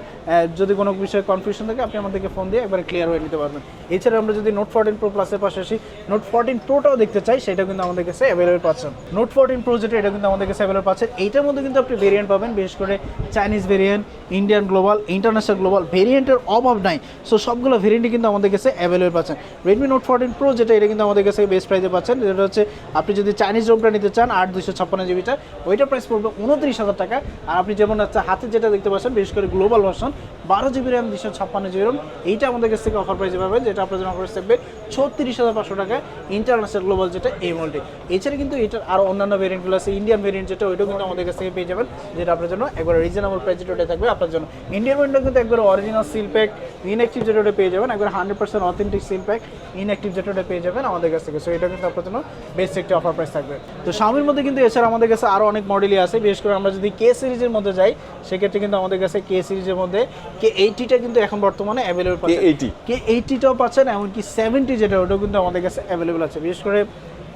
যদি কোনো বিষয়ে কনফিউশন থাকে, আপনি আমাদেরকে ফোন দিয়ে একবার ক্লিয়ার হয়ে নিতে পারবেন। এছাড়া আমরা যদি নোট ফোরটিন প্রো প্লাসের পাশাপাশি নোট ফোরটিন প্রোটাও দেখতে চাই, সেটা কিন্তু আমাদের কাছে অ্যাভেলেবল পাচ্ছেন নোট ফোরটিন প্রো যেটা, এটা কিন্তু আমাদের কাছে অ্যাভেলেবল পাচ্ছেন এইটার মধ্যে কিন্তু আপনি ভেরিয়েন্ট পাবেন, বিশেষ করে Chinese variant Indian global international global ভেরিয়েন্টের অভাব নাই। সো সবগুলো ভেরিয়েন্টই কিন্তু আমাদের কাছে অ্যাভেলেবল পাচ্ছেন। রেডমি নোট ফোরটিন প্রো যেটা, এটা কিন্তু আমাদের কাছে বেস্ট প্রাইসে পাচ্ছেন। যেটা হচ্ছে, আপনি যদি চাইনিজ রোমটা নিতে চান, আট দুশো ছাপ্পান্ন জিবিটা ওইটা প্রাইস পড়বে উনত্রিশ হাজার টাকা। আর আপনি যেমন হচ্ছে হাতে যেটা দেখতে পাচ্ছেন, বিশেষ করে গ্লোবাল ভার্সন বারো জিবি র্যাম দুশো ছাপ্পান্ন জিবি র্যাম এইটা আমাদের কাছ থেকে অফার প্রাইসে পাবেন, যেটা আপনার জন্য অফার থাকবে ছত্রিশ হাজার পাঁচশো টাকা ইন্টারন্যাশনাল গ্লোবাল যেটা, এই মডেলটি এছাড়া কিন্তু এটার আরও অন্যান্য ভেরিয়েন্টগুলো আছে ইন্ডিয়ান ভেরিয়েন্ট যেটা, ওইটাও কিন্তু আমাদের কাছ থেকে পেয়ে যাবেন, যেটা আপনার জন্য একবার রিজনেবল প্রাইস যেটা থাকবে। আপনার জন্য ইন্ডিয়ান ভেরিয়েন্টও কিন্তু একবার অরিজিনাল সিল প্যাক ইনঅ্যাক্টিভ যেটা পেয়ে যাবেন। একবার hundred percent authentic seal pack inactive যেটা পেয়ে যাবেন আমাদের কাছ থেকে। সো এটা কিন্তু আপনার জন্য বেস্ট একটি অফার প্রাইস থাকবে। তো স্বামীর মধ্যে কিন্তু এছাড়া আমাদের কাছে আরও অনেক মডেলই আছে। বিশেষ করে আমরা যদি কে সিরিজের মধ্যে যাই সেক্ষেত্রে কিন্তু আমাদের কাছে কে সিরিজের মধ্যে কে এইটিটা কিন্তু এখন বর্তমানে অ্যাভেলেবেল K80 কে এইটিটাও পাচ্ছেন এমনকি সেভেন্টি যেটা ওটাও কিন্তু আমাদের কাছে অ্যাভেলেবেল আছে। বিশেষ করে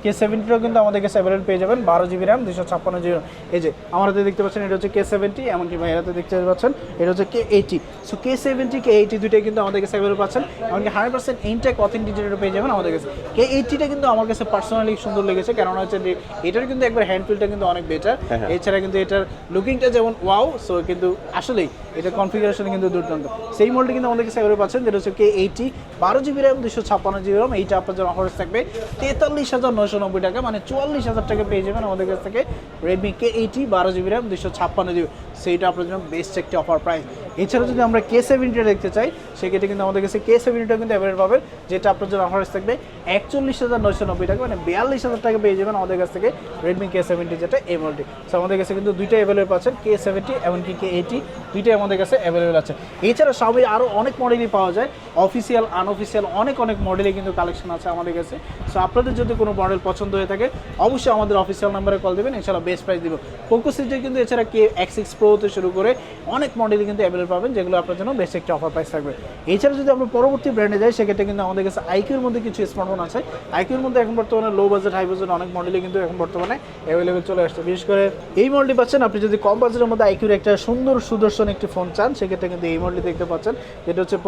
কে সেভেন্টিটাও কিন্তু আমাদের কাছে অ্যাভেলেবল পেয়ে যাবেন বারো জিবি র্যাম দুশো ছাপ্পান্ন জিবি এই যে আমার হাতে দেখতে পাচ্ছেন এটা হচ্ছে কে সেভেন্টি এমনকি ভাইয়ের হাতে দেখতে পাচ্ছেন এটা হচ্ছে কে এইটি সো কে সেভেন্টি কে এইটি দুইটাই কিন্তু আমাদের কাছে অ্যাভেলেবল পাচ্ছেন এমনকি হান্ড্রেড পার্সেন্ট ইনটেক অথেন্টিক যেটা পেয়ে যাবেন আমাদের কাছে। কে এইটিটা কিন্তু আমার কাছে পার্সোনালি সুন্দর লেগেছে কেননা হচ্ছে যে এটার কিন্তু একবার হ্যান্ড ফিলটা কিন্তু অনেক বেটার হ্যাঁ, হ্যাঁ। এছাড়া কিন্তু এটার লুকিংটা যেমন ওয়াও সো কিন্তু আসলেই এটা কনফিগারেশন কিন্তু দুর্দান্ত। সেই মডেলটি কিন্তু আমাদের কাছে অ্যাভেলেবল পাচ্ছেন যেটা হচ্ছে কে এইটি বারো জিবি র্যাম দুশো ছাপ্পান্ন জিবি র্যাম এইটা আপনার জন্য অফার থাকবে তেতাল্লিশ হাজার নশো নশো নব্বই টাকা মানে চুয়াল্লিশ হাজার টাকা পেয়ে যাবেন আমাদের কাছ থেকে রেডমি কে এইটি বারো জিবি র্যাম দুশো ছাপ্পান্ন জিবি। সেইটা আপনার জন্য বেস্ট একটি অফার প্রাইস এছাড়া যদি আমরা কে সেভেন্টিটা দেখতে চাই, সেক্ষেত্রে কিন্তু আমাদের কাছে কে সেভেন্টিটা কিন্তু অ্যাভেলেবল পাবেন, যেটা আপনার জন্য অফার থাকবে একচল্লিশ হাজার নয়শো নব্বই টাকা মানে বিয়াল্লিশ হাজার টাকা পেয়ে যাবেন আমাদের কাছ থেকে রেডমি কে সেভেন্টি যেটা এই মডেলটি সো আমাদের কাছে কিন্তু দুইটা অ্যাভেলেবল পাচ্ছেন কে সেভেন্টি এমনকি কে এইটি দুইটাই আমাদের কাছে অ্যাভেলেবল আছে। এছাড়া সবই আরও অনেক মডেলই পাওয়া যায় অফিসিয়াল আনঅফিসিয়াল অনেক অনেক মডেলই কিন্তু কালেকশন আছে আমাদের কাছে। সো আপনাদের যদি কোনো মডেল পছন্দ হয়ে থাকে, অবশ্যই আমাদের অফিসিয়াল নাম্বারে কল দেবেন এছাড়া বেস্ট প্রাইস দিব। পোকো সিটে কিন্তু এছাড়া কে এক্স সিক্স প্রোতে শুরু করে অনেক মডেলই কিন্তু অ্যাভেলেবল পাবেন, যেগুলো আপনার জন্য বেস্ট একটা অফার প্রাইস থাকবে। এছাড়া যদি আমরা পরবর্তী ব্র্যান্ডে যাই, সেক্ষেত্রে কিন্তু আমাদের কাছে আইকিউর মধ্যে কিছু স্মার্টফোন আছে। আইকিউর মধ্যে এখন বর্তমানে লো বাজেট হাই বাজেট অনেক মডেলই কিন্তু এখন বর্তমানে অ্যাভেলেবেল চলে আসছে। বিশেষ করে এই মডেলটি পাচ্ছেন, আপনি যদি কম বাজেটের মধ্যে আইকিউর একটা সুন্দর সুদর্শন একটি ফোন চান, সেক্ষেত্রে কিন্তু এই মডেলটি দেখতে পাচ্ছেন। যেটা হচ্ছে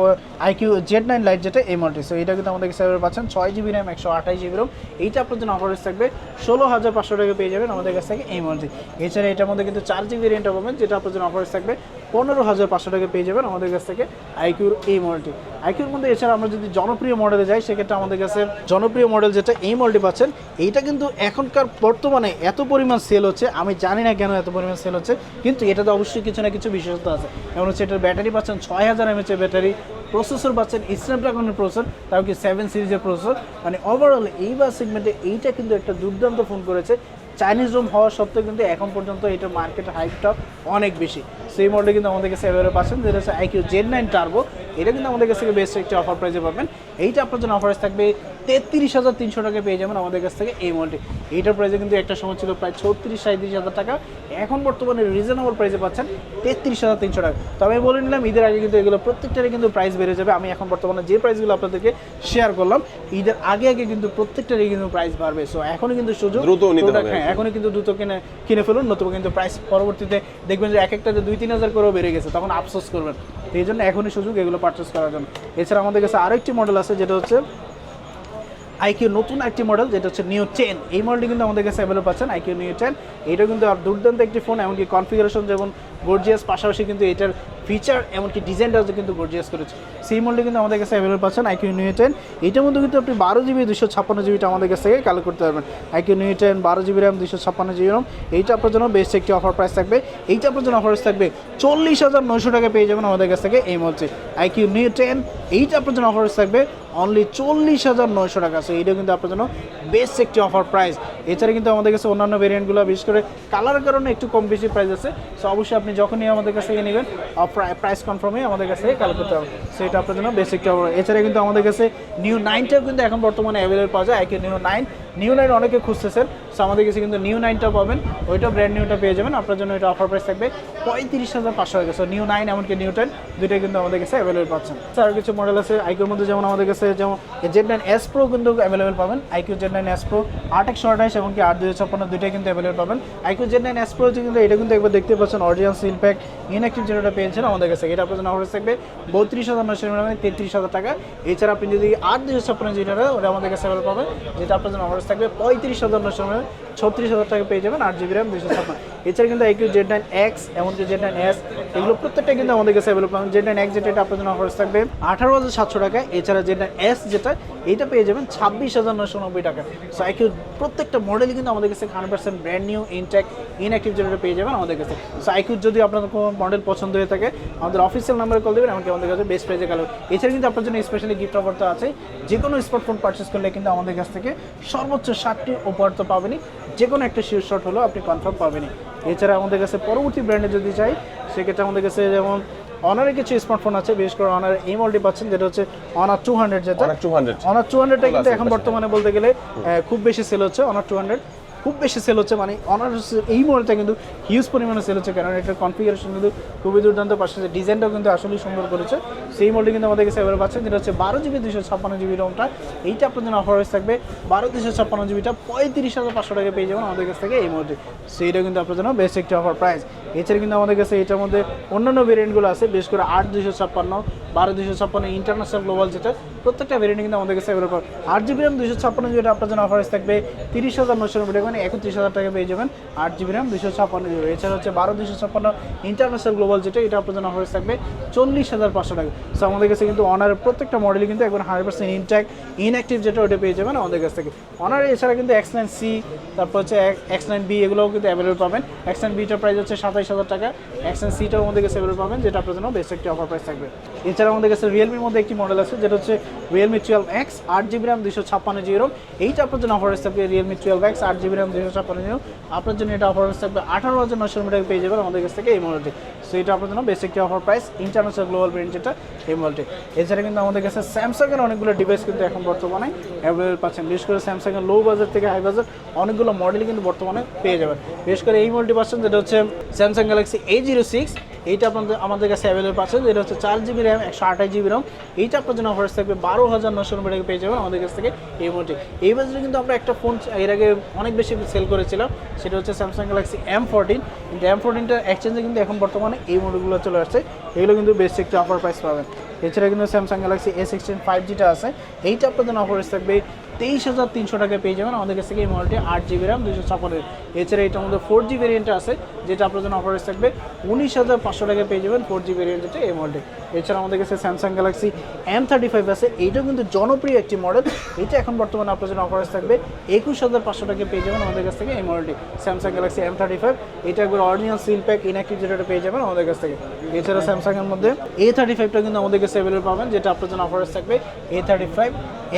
আইকিউ জেড নাইন লাইট যেটা, এই মডেলটি সো এটা কিন্তু আমাদের কাছে পাচ্ছেন। ছয় জিবি র্যাম একশো আঠাশ জিবি রোম এইটা আপনার জন্য অফার থাকবে। ষোলো হাজার পাঁচশো টাকা পেয়ে যাবেন আমাদের কাছ থেকে এই মডেলটি এছাড়া এটার মধ্যে কিন্তু চার জিবি রেন্টটা পাবেন, যেটা আপনার জন্য অফার থাকবে। পনেরো হাজার পাঁচশো টাকা পেয়ে যাবেন আমাদের কাছ থেকে আইকিউর এই মডেলটি। আইকিউর মধ্যে এছাড়া আমরা যদি জনপ্রিয় মডেলে যাই, সেক্ষেত্রে আমাদের কাছে জনপ্রিয় মডেল যেটা, এই মডেলটি পাচ্ছেন। এইটা কিন্তু এখনকার বর্তমানে এত পরিমাণ সেল হচ্ছে, আমি জানি না কেন এত পরিমাণ সেল হচ্ছে, কিন্তু এটাতে অবশ্যই কিছু না কিছু বিশেষত্ব আছে। যেমন হচ্ছে এটার ব্যাটারি পাচ্ছেন ছয় হাজার এমএচের ব্যাটারি প্রসেসর পাচ্ছেন স্ন্যাপড্রাগনের প্রসেসর তাও কি সেভেন সিরিজের প্রসেসর মানে ওভারঅল এইবার সেগমেন্টে এইটা কিন্তু একটা দুর্দান্ত ফোন করেছে। চাইনিজ রুম হওয়া সত্ত্বেও কিন্তু এখন পর্যন্ত এটার মার্কেট হাইপটা অনেক বেশি। সেই মডেল কিন্তু আমাদের কাছে অ্যাভেলেবল পাচ্ছেন। যেটা হচ্ছে আইকিউ জেড নাইন টার্বো এটা কিন্তু আমাদের কাছ থেকে বেস্ট একটি অফার প্রাইসে পাবেন। এইটা আপনার জন্য অফার থাকবে তেত্রিশ হাজার তিনশো টাকা পেয়ে যাবেন আমাদের কাছ থেকে এই মডেলটি এইটার প্রাইসে কিন্তু একটা সময় ছিল প্রায় ছত্রিশ সাঁত্রিশ হাজার টাকা। এখন বর্তমানে রিজনেবল প্রাইসে পাচ্ছেন তেত্রিশ হাজার তিনশো টাকা। তবে আমি বলে নিলাম ঈদের আগে কিন্তু এগুলো প্রত্যেকটারই কিন্তু প্রাইস বেড়ে যাবে। আমি এখন বর্তমানে যে প্রাইসগুলো আপনাদেরকে শেয়ার করলাম ঈদের আগে আগে কিন্তু প্রত্যেকটারই কিন্তু প্রাইস বাড়বে। সো এখনই কিন্তু সুযোগ। দ্রুত হ্যাঁ এখনই কিন্তু দ্রুত কিনে কিনে ফেলুন নতুবা কিন্তু প্রাইস পরবর্তীতে দেখবেন যে এক একটাতে দুই তিন হাজার করেও বেড়ে গেছে, তখন আফসোস করবেন। এই জন্য এখনই সুযোগ এগুলো পারচেস করার জন্য। এছাড়া আমাদের কাছে আরেকটি মডেল আছে, যেটা হচ্ছে আইকিউ নতুন একটি মডেল যেটা হচ্ছে নিউ টেন এই মডেলটি কিন্তু আমাদের কাছে অ্যাভেলেবল পাচ্ছেন আইকিউ নিউ টেন এটা কিন্তু আর দুর্দান্ত একটি ফোন এমনকি কনফিগারেশন যেমন গর্জিয়াস পাশাপাশি কিন্তু এটার ফিচার এমনকি ডিজাইনটাও কিন্তু গর্জিয়াস করেছে। সেই মডেলটি কিন্তু আমাদের কাছে অ্যাভেলেবল পাচ্ছেন আইকিউ নিউ টেন এটার মধ্যে কিন্তু আপনি বারো জিবি দুশো ছাপ্পান্ন জিবিটা আমাদের কাছ থেকে কালেক্ট করতে পারবেন। আইকিউ নিউ টেন বারো জিবি র্যাম দুশো ছাপ্পান্ন জিবি র্যাম এইটা আপনার জন্য বেস্ট একটি অফার প্রাইস থাকবে। এইটা আপনার জন্য অফার থাকবে চল্লিশ হাজার নয়শো টাকা পেয়ে যাবেন আমাদের কাছ থেকে এই মধ্যে আইকিউ নিউ টেন এইটা আপনার জন্য অফার থাকবে অনলি চল্লিশ হাজার নয়শো টাকা। সো এইটা কিন্তু আপনার জন্য বেস্ট একটি অফার প্রাইস এছাড়া কিন্তু আমাদের কাছে অন্যান্য ভেরিয়েন্টগুলো বিশেষ করে কালারের কারণে একটু কম বেশি প্রাইস আছে। সো অবশ্যই আপনি যখনই আমাদের কাছে থেকে নেবেন প্রাইস কনফার্মে আমাদের কাছে থেকে কালেক্ট করতে হবে। সেটা আপনার জন্য বেসিকটা এছাড়া কিন্তু আমাদের কাছে নিউ নাইনটাও কিন্তু এখন বর্তমানে অ্যাভেলেবল পাওয়া যায়। একে নিউ নাইন নিউ নাইন অনেকে খুঁজতেছেন সো আমাদের কাছে কিন্তু নিউ নাইনটা পাবেন। ওইটা ব্র্যান্ড নিউটা পেয়ে যাবেন। আপনার জন্য এটা অফার প্রাইস থাকবে পঁয়ত্রিশ হাজার পাঁচশো টাকা। সো নিউ নাইন এমনকি নিউ টেন, দুইটাই কিন্তু আমাদের কাছে অ্যাভেলেবল পাচ্ছেন। স্যার কিছু মডেল আছে? আইকিউর মধ্যে যেমন আমাদের কাছে, যেমন জেড নাইন এস প্রো কিন্তু অ্যাভেলেবেল পাবেন। IQOO Z nine S Pro আট একশো আঠাশ এমনকি আট দুশো ছাপ্পান্ন দুইটাই কিন্তু অ্যাভেলেবেল পাবেন। IQOO Z nine S Pro কিন্তু, এটা কিন্তু একবার দেখতে পাচ্ছেন। অরিজিনাল সিল প্যাক ইনঅ্যাক্টিভ যেটা পেয়েছেন আমাদের কাছে। এটা আপনার জন্য অফার থাকবে বত্রিশ হাজার নশো নিরানব্বই, তেত্রিশ হাজার টাকা। এছাড়া আপনি যদি আট দুশো ছাপ্পান্ন যেটা ওটা আমাদের কাছে অ্যাভেলেবল পাবেন। যেটা আপনার জন্য অফার থাকবে পঁয়ত্রিশ হাজার নশো ছত্রিশ হাজার টাকা পেয়ে যাবেন আট জিবি র্যাম দুশো ছাপ্পান্ন। এছাড়া কিন্তু আইকিউ জেড নাইন এক্স এমনকি জেড নাইন এস এগুলো প্রত্যেকটা কিন্তু আমাদের কাছে অ্যাভেলেবল পাবেন জেড নাইন এক্স যেটা আপনার জন্য অফার থাকবে আঠারো হাজার সাতশো টাকা। এছাড়া জেড নাইন এস যেটা এইটা পেয়ে যাবেন ছাব্বিশ হাজার নশো নব্বই টাকা। সো আইকিউ প্রত্যেকটা মডেলই কিন্তু আমাদের কাছে hundred percent brand new intact inactive যেটা পেয়ে যাবেন আমাদের কাছে। সো আইকিউ যদি আপনাদের কোনো মডেল পছন্দ হয়ে থাকে, আমাদের অফিসিয়াল নাম্বারে কল দেবেন এমনকি আমাদের কাছে বেস্ট প্রাইজে কালো এছাড়া কিন্তু আপনার জন্য স্পেশালি গিফট অফার তো আছে যে কোনো স্মার্টফোন পারচেস করলে কিন্তু আমাদের কাছ থেকে সর্বোচ্চ ষাটটি উপহার তো পাবেনই। যে কোনো একটা শিওর শট হলেও আপনি কনফার্ম পাবেনই। এছাড়া আমাদের কাছে পরবর্তী ব্র্যান্ডে যদি চাই সেক্ষেত্রে আমাদের কাছে যেমন অনারের কিছু স্মার্টফোন আছে বিশেষ করে অনার এই মডেলটি পাচ্ছেন যেটা হচ্ছে অনার টু হান্ড্রেড যেটা। Honor two hundred Honor two হান্ড্রেডটা কিন্তু এখন বর্তমানে বলতে গেলে খুব বেশি সেল হচ্ছে অনার টু হান্ড্রেড খুব বেশি সেল হচ্ছে মানে অনার্স এই মডেলটা কিন্তু হিউজ পরিমাণে সেল হচ্ছে কারণ এটার কনফিগারেশন কিন্তু খুবই দুর্দান্ত পাশে ডিজাইনটাও কিন্তু আসলেই সুন্দর করেছে। সেই মডেলটি কিন্তু আমাদের কাছে এবার যেটা হচ্ছে বারো জিবি দুশো ছাপ্পান্ন জিবি রমটা এইটা আপনার জন্য অফার থাকবে বারো দুশো ছাপ্পান্ন জিবিটা পঁয়ত্রিশ হাজার পাঁচশো টাকা পেয়ে যাবেন আমাদের কাছ থেকে এই মডেল সেইটা কিন্তু আপনার জন্য বেস্ট একটি অফার প্রাইস এছাড়া কিন্তু আমাদের কাছে এটার মধ্যে অন্যান্য ভেরিয়েন্টগুলো আছে, বিশেষ করে আট দুশো ছাপ্পান্ন, বারো দুশো ছাপ্পান্ন ইন্টারন্যাশনাল গ্লোবাল যেটা, প্রত্যেকটা ভেরিয়েন্ট কিন্তু আমাদের কাছে অ্যাভেলেবল আট জিবি র্যাম দুশো ছাপ্পান্ন জিবিটা আপনার জন্য অফার থাকবে তিরিশ হাজার নশো নব্বই টাকা মানে একত্রিশ হাজার টাকা পেয়ে যাবেন আট জিবি র্যাম দুশো ছাপ্পান্ন জিবি এছাড়া হচ্ছে বারো দুশো ছাপ্পান্ন ইন্টারন্যাশনাল গ্লোবাল যেটা, এটা আপনার জন্য অফার থাকবে চল্লিশ হাজার পাঁচশো টাকা। সো আমাদের কাছে কিন্তু অনারের প্রত্যেকটা মডেলই কিন্তু একবার হান্ড্রেড পার্সেন্ট ইনট্যাক ইনঅ্যাক্টিভ যেটা, ওটা পেয়ে যাবেন আমাদের কাছ থেকে। অনার এছাড়া কিন্তু এক্স নাইন সি তারপর হচ্ছে এক্স নাইন বি এগুলোও কিন্তু অ্যাভেলেবল পাবেন। এক্স নাইন বিটার প্রাইস হচ্ছে সাতাইশ হাজার টাকা। এক্স নাইন সিটাও আমাদের কাছে অ্যাভেলেবল পাবেন, যেটা আপনার জন্য বেস্ট একটি অফার প্রাইস থাকবে। এছাড়া আমাদের কাছে রিয়েলমির মধ্যে একটি মডেল আছে, যেটা হচ্ছে রিয়েলমি টুয়েলভ এক্স আট জিবি র্যাম দুশো ছাপ্পান্ন জিবি রোম এইটা আপনার জন্য অফার থাকবে রিয়েলমি টুয়েলভ এক্স আট জিবি র্যাম দুশো ছাপ্পান্ন জিবি আপনার জন্য এটা অফার থাকবে আঠারো হাজার নশো টাকা পেয়ে যাবেন আমাদের কাছ থেকে এই মডেলটি সো এটা আপনার জন্য বেশ একটি offer price international global brand যেটা, এই মডেলটি এছাড়া কিন্তু আমাদের কাছে স্যামসাংয়ের অনেকগুলো ডিভাইস কিন্তু এখন বর্তমানে অ্যাভেলেবল পাচ্ছেন। বিশেষ করে স্যামসাংয়ের লো বাজার থেকে হাই বাজার অনেকগুলো মডেলই কিন্তু বর্তমানে পেয়ে যাবেন। বিশেষ করে এই মডেলটি পাচ্ছেন, যেটা হচ্ছে Samsung Galaxy A zero six এইটা আপনাদের আমাদের কাছে অ্যাভেলেবল পাচ্ছেন। যেটা হচ্ছে চার জিবি র্যাম একশো আঠাশ জিবি র্যাম এইটা আপনার জন্য অফার থাকবে বারো হাজার নশো নব্বই টাকা পেয়ে যাবেন আমাদের কাছ থেকে এই মডেলটি এই বাজারে কিন্তু আমরা একটা ফোন এর আগে অনেক বেশি সেল করেছিলাম। সেটা হচ্ছে স্যামসাং গ্যালাক্সি এম ফোরটিন কিন্তু এম ফোরটিনটা এক্সচেঞ্জে কিন্তু এখন বর্তমানে এই মডেলগুলো চলে আসছে। এগুলো কিন্তু বেশ একটি অফার প্রাইস পাবেন। এছাড়া কিন্তু Samsung Galaxy A sixteen five জিটা আছে। এইটা আপনার জন্য অফার থাকবে তেইশ হাজার তিনশো টাকায় পেয়ে যাবেন। আমাদের কাছ থেকে এই মডেলটি আট জিবি র্যাম দুশো ছাপ্পান্নের এছাড়া এটার মধ্যে ফোর জি ভেরিয়েন্টটা আছে, যেটা আপনার জন্য অফার থাকবে। উনিশ হাজার পাঁচশো টাকায় পেয়ে যাবেন ফোর জি ভেরিয়েন্ট যেটা এই মডেলটি এছাড়া আমাদের কাছে Samsung Galaxy M thirty five আছে এইটাও কিন্তু জনপ্রিয় একটি মডেল এটা এখন বর্তমানে আপনার জন্য অফার থাকবে। একুশ হাজার পাঁচশো টাকায় পেয়ে যাবেন আমাদের কাছ থেকে এই মডেলটি Samsung Galaxy M thirty five এটা একবার অরিজিনাল সিল প্যাক ইনঅ্যাক্টিভ যেটা পেয়ে যাবেন আমাদের কাছ থেকে। এছাড়া স্যামসাংয়ের মধ্যে এ থার্টি ফাইভটা কিন্তু আমাদের কাছে অ্যাভেলেবল পাবেন, যেটা আপনার জন্য অফার থাকবে এ থার্টি ফাইভ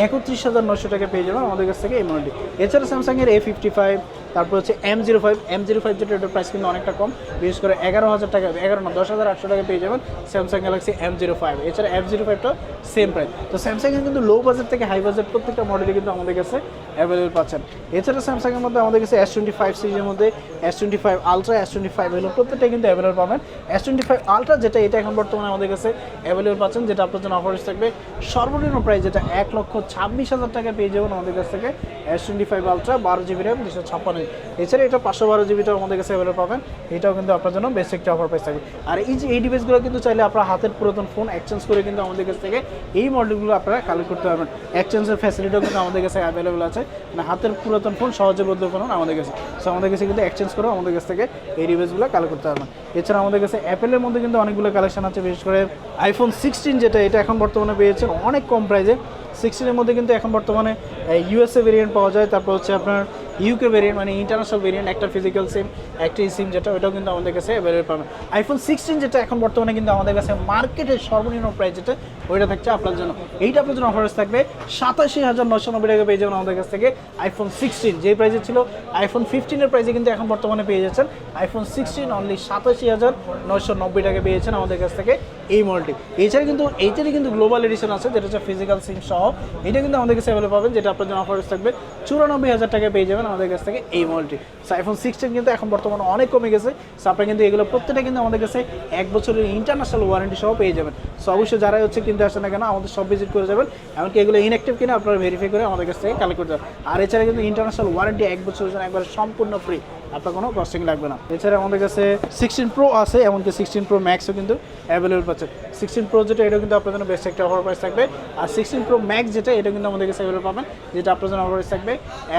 একত্রিশ হাজার নশো টাকা পেয়ে যাবেন আমাদের কাছ থেকে এই মডেলটি এছাড়া স্যামসাংয়ের এ ফিফটি ফাইভ তারপর হচ্ছে M zero five M zero five যেটা এটার প্রাইস কিন্তু অনেকটা কম। বিশেষ করে এগারো হাজার টাকা, এগারো না, দশ হাজার আটশো টাকা পেয়ে যাবেন Samsung Galaxy M zero five এছাড়া এফ জিরো ফাইভটা সেম প্রাইস তো স্যামসাংয়ের কিন্তু লো বাজেট থেকে হাই বাজেট প্রত্যেকটা মডেলই কিন্তু আমাদের কাছে অ্যাভেলেবল পাচ্ছেন। এছাড়া স্যামসাংয়ের মধ্যে আমাদের কাছে এস টোয়েন্টি ফাইভ সিরিজের মধ্যে S twenty five Ultra S twenty five এগুলো প্রত্যেকটা কিন্তু অ্যাভেলেবল পাবেন। এস টোয়েন্টি ফাইভ আলট্রা যেটা, এটা এখন বর্তমানে আমাদের কাছে অ্যাভেলেবল পাচ্ছেন, যেটা আপনার জন্য অফার থাকবে। সর্বনিম্ন প্রাইস যেটা এক লক্ষ ছাব্বিশ হাজার টাকা পেয়ে যাবেন আমাদের কাছ থেকে এস টোয়েন্টি ফাইভ আলট্রা বারো জিবি র্যাম দুশো ছাপ্পান্ন এছাড়া এটা পাঁচশো বারো জিবিটাও আমাদের কাছে অ্যাভেলেবল পাবেন। এটাও কিন্তু আপনার জন্য বেশ একটা অফার প্রাইস থাকবে। আর এই যে এই ডিভাইসগুলো কিন্তু চাইলে আপনার হাতের পুরাতন ফোন এক্সচেঞ্জ করে কিন্তু আমাদের কাছ থেকে এই মডেলগুলো আপনারা কালেক্ট করতে পারবেন। এক্সচেঞ্জের ফ্যাসিলিটিও কিন্তু আমাদের কাছে অ্যাভেলেবল আছে। মানে হাতের পুরাতন ফোন সহজে বদলে ফোন আমাদের কাছে। সো আমাদের কাছে কিন্তু এক্সচেঞ্জ করেও আমাদের কাছ থেকে এই ডিভাইসগুলো কালেক্ট করতে পারবেন। এছাড়া আমাদের কাছে অ্যাপেলের মধ্যে কিন্তু অনেকগুলো কালেকশন আছে, বিশেষ করে আইফোন সিক্সটিন যেটা, এটা এখন বর্তমানে পেয়েছে অনেক কম প্রাইজে সিক্সটিনের মধ্যে কিন্তু এখন বর্তমানে ইউএসএ ভেরিয়েন্ট পাওয়া যায়। তারপর হচ্ছে আপনার ইউকে ভেরিয়েন্ট মানে ইন্টারন্যাশনাল ভেরিয়েন্ট একটা ফিজিক্যাল সিম একটা সিম যেটা ওটাও কিন্তু আমাদের কাছে অ্যাভেলেবল পাবেন। আইফোন সিক্সটিন যেটা এখন বর্তমানে কিন্তু আমাদের কাছে মার্কেটের সর্বনিম্ন প্রাইস যেটা, ওইটা থাকছে আপনার জন্য। এইটা আপনার জন্য অফার থাকবে সাতাশি হাজার নশো নব্বই টাকা পেয়ে যাবেন আমাদের কাছ থেকে আইফোন সিক্সটিন যে প্রাইসে ছিল আইফোন ফিফটিনের প্রাইসে কিন্তু এখন বর্তমানে পেয়ে যাচ্ছেন আইফোন সিক্সটিন অনলি সাতাশি হাজার নশো নব্বই টাকা পেয়েছেন আমাদের কাছ থেকে এই মডেলটি এছাড়া কিন্তু, এইটারই কিন্তু গ্লোবাল এডিশন আছে, যেটা হচ্ছে ফিজিক্যাল সিম সহ। এটা কিন্তু আমাদের কাছে অ্যাভেলেবল পাবেন, যেটা আপনার জন্য অফার থাকবে। চুরানব্বই হাজার টাকা পেয়ে যাবেন আমাদের কাছ থেকে এই মডেলটি আইফোন সিক্সটিন কিন্তু এখন বর্তমানে অনেক কমে গেছে। সো আপনারা কিন্তু এগুলো প্রত্যেকটা কিন্তু আমাদের কাছে এক বছরের ইন্টারন্যাশনাল ওয়ারেন্টি সহ পেয়ে যাবেন। সো অবশ্যই যারাই হচ্ছে কিনতে আসে না কেন, আমাদের সব ভিজিট করে যাবেন। এমনকি এগুলো ইনঅ্যাক্টিভ কিনে আপনারা ভেরিফাই করে আমাদের কাছ থেকে কালেক্ট করে যাবেন। আর এছাড়া কিন্তু ইন্টারন্যাশনাল ওয়ারেন্টি এক বছরের জন্য একবার সম্পূর্ণ ফ্রি আপনার কোনো কস্টিং লাগবে না। এছাড়া আমাদের কাছে সিক্সটিন প্রো আছে, এমনকি সিক্সটিন প্রো ম্যাক্সও কিন্তু অ্যাভেলেবল পাচ্ছে। সিক্সটিন প্রো যেটা এটা কিন্তু আপনার জন্য বেস্ট একটা অফার প্রাইস থাকবে। আর সিক্সটিন প্রো ম্যাক্স যেটা এটা কিন্তু আমাদের কাছে অ্যাভেলেবল পাবেন, যেটা আপনার জন্য অফার প্রাইস থাকবে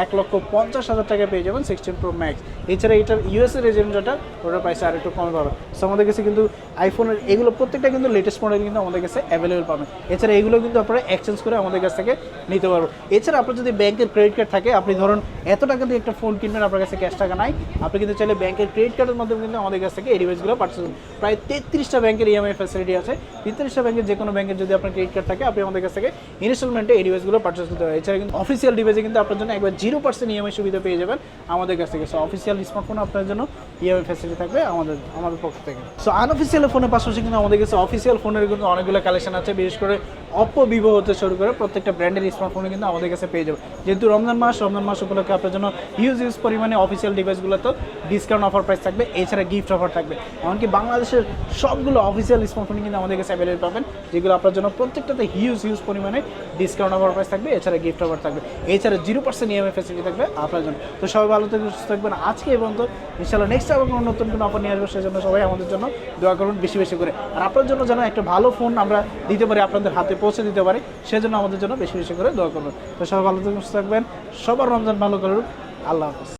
এক লক্ষ পঞ্চাশ হাজার টাকা পেয়ে যাবেন সিক্সটিন প্রো ম্যাক্স এছাড়া এটার ইউএসএ রেজেন্ট যেটা ওটার প্রাইস আর একটু কমে পাবেন সো আমাদের কাছে কিন্তু আইফোনের এগুলো প্রত্যেকটা কিন্তু লেটেস্ট মডেল কিন্তু আমাদের কাছে অ্যাভেলেবল পাবেন। এছাড়া এগুলো কিন্তু আপনারা এক্সচেঞ্জ করে আমাদের কাছ থেকে নিতে পারবেন। এছাড়া আপনার যদি ব্যাংকের ক্রেডিট কার্ড থাকে, আপনি ধরুন এত টাকা দিয়ে একটা ফোন কিনবেন, আপনার কাছে ক্যাশ টাকা নাই আপনি কিন্তু চাইলে ব্যাংকের ক্রেডিট কার্ডের মাধ্যমে কিন্তু আমাদের কাছ থেকে এই ডিভাইসগুলো পারচেস প্রায় তেত্রিশটা ব্যাংকের ইএমআই ফ্যাসিলিটি আছে। তেত্রিশটা ব্যাংকের যে কোনো ব্যাংকের যদি আপনার ক্রেডিট কার্ড থাকে, আপনি আমাদের কাছ থেকে ইনস্টলমেন্টে এই ডিভাইসগুলো পারচেস করতে পারেন। এছাড়া কিন্তু অফিসিয়াল ডিভাইসে কিন্তু আপনার জন্য একবার জিরো পার্সেন্ট ইএমআই সুবিধা পেয়ে যাবেন আমাদের কাছ থেকে। সো অফিসিয়াল স্মার্টফোন আপনার জন্য ইএমআই ফ্যাসিলিটি থাকবে আমাদের আমাদের পক্ষ থেকে। সো আনঅফিসিয়াল ফোনের পাশাপাশি কিন্তু আমাদের কাছে অফিসিয়াল ফোনের কিন্তু অনেকগুলো কালেকশন আছে, বিশেষ করে অপ্পো ভিভো হতে শুরু করে প্রত্যেকটা ব্র্যান্ডের স্মার্টফোনে কিন্তু আমাদের কাছে পেয়ে যাবে। যেহেতু রমজান মাস রমজান মাস উপলক্ষে আপনার জন্য হিউজ হিউজ পরিমাণে অফিসিয়াল ডিভাইসগুলোতে ডিসকাউন্ট অফার প্রাইস থাকবে, এছাড়া গিফট অফার থাকবে। এমনকি বাংলাদেশের সবগুলো অফিসিয়াল স্মার্টফোন কিন্তু আমাদের কাছে অ্যাভেলেবল পাবেন, যেগুলো আপনার জন্য প্রত্যেকটাতে হিউজ হিউজ পরিমাণে ডিসকাউন্ট অফার প্রাইস থাকবে, এছাড়া গিফট অফার থাকবে। এছাড়া জিরো পার্সেন্ট ইএমআই ফ্যাসিলিটি থাকবে আপনার জন্য। তো সবাই ভালো থাকবে সুস্থ থাকবেন। আজকে এবং তো ইনশাল্লাহ নেক্সট আবার কোনো নতুন কোনো অফার নিয়ে আসব, সেজন্য সবাই আমাদের জন্য দোয়া করুন বেশি বেশি করে। আর আপনার জন্য যেন একটা ভালো ফোন আমরা দিতে পারি, আপনাদের হাতে পৌঁছে দিতে পারি, সেজন্য আমাদের জন্য বেশি বেশি করে দোয়া করবেন তো সবাই ভালো থাকবেন সবার রমজান ভালো করুন আল্লাহ হাফিজ।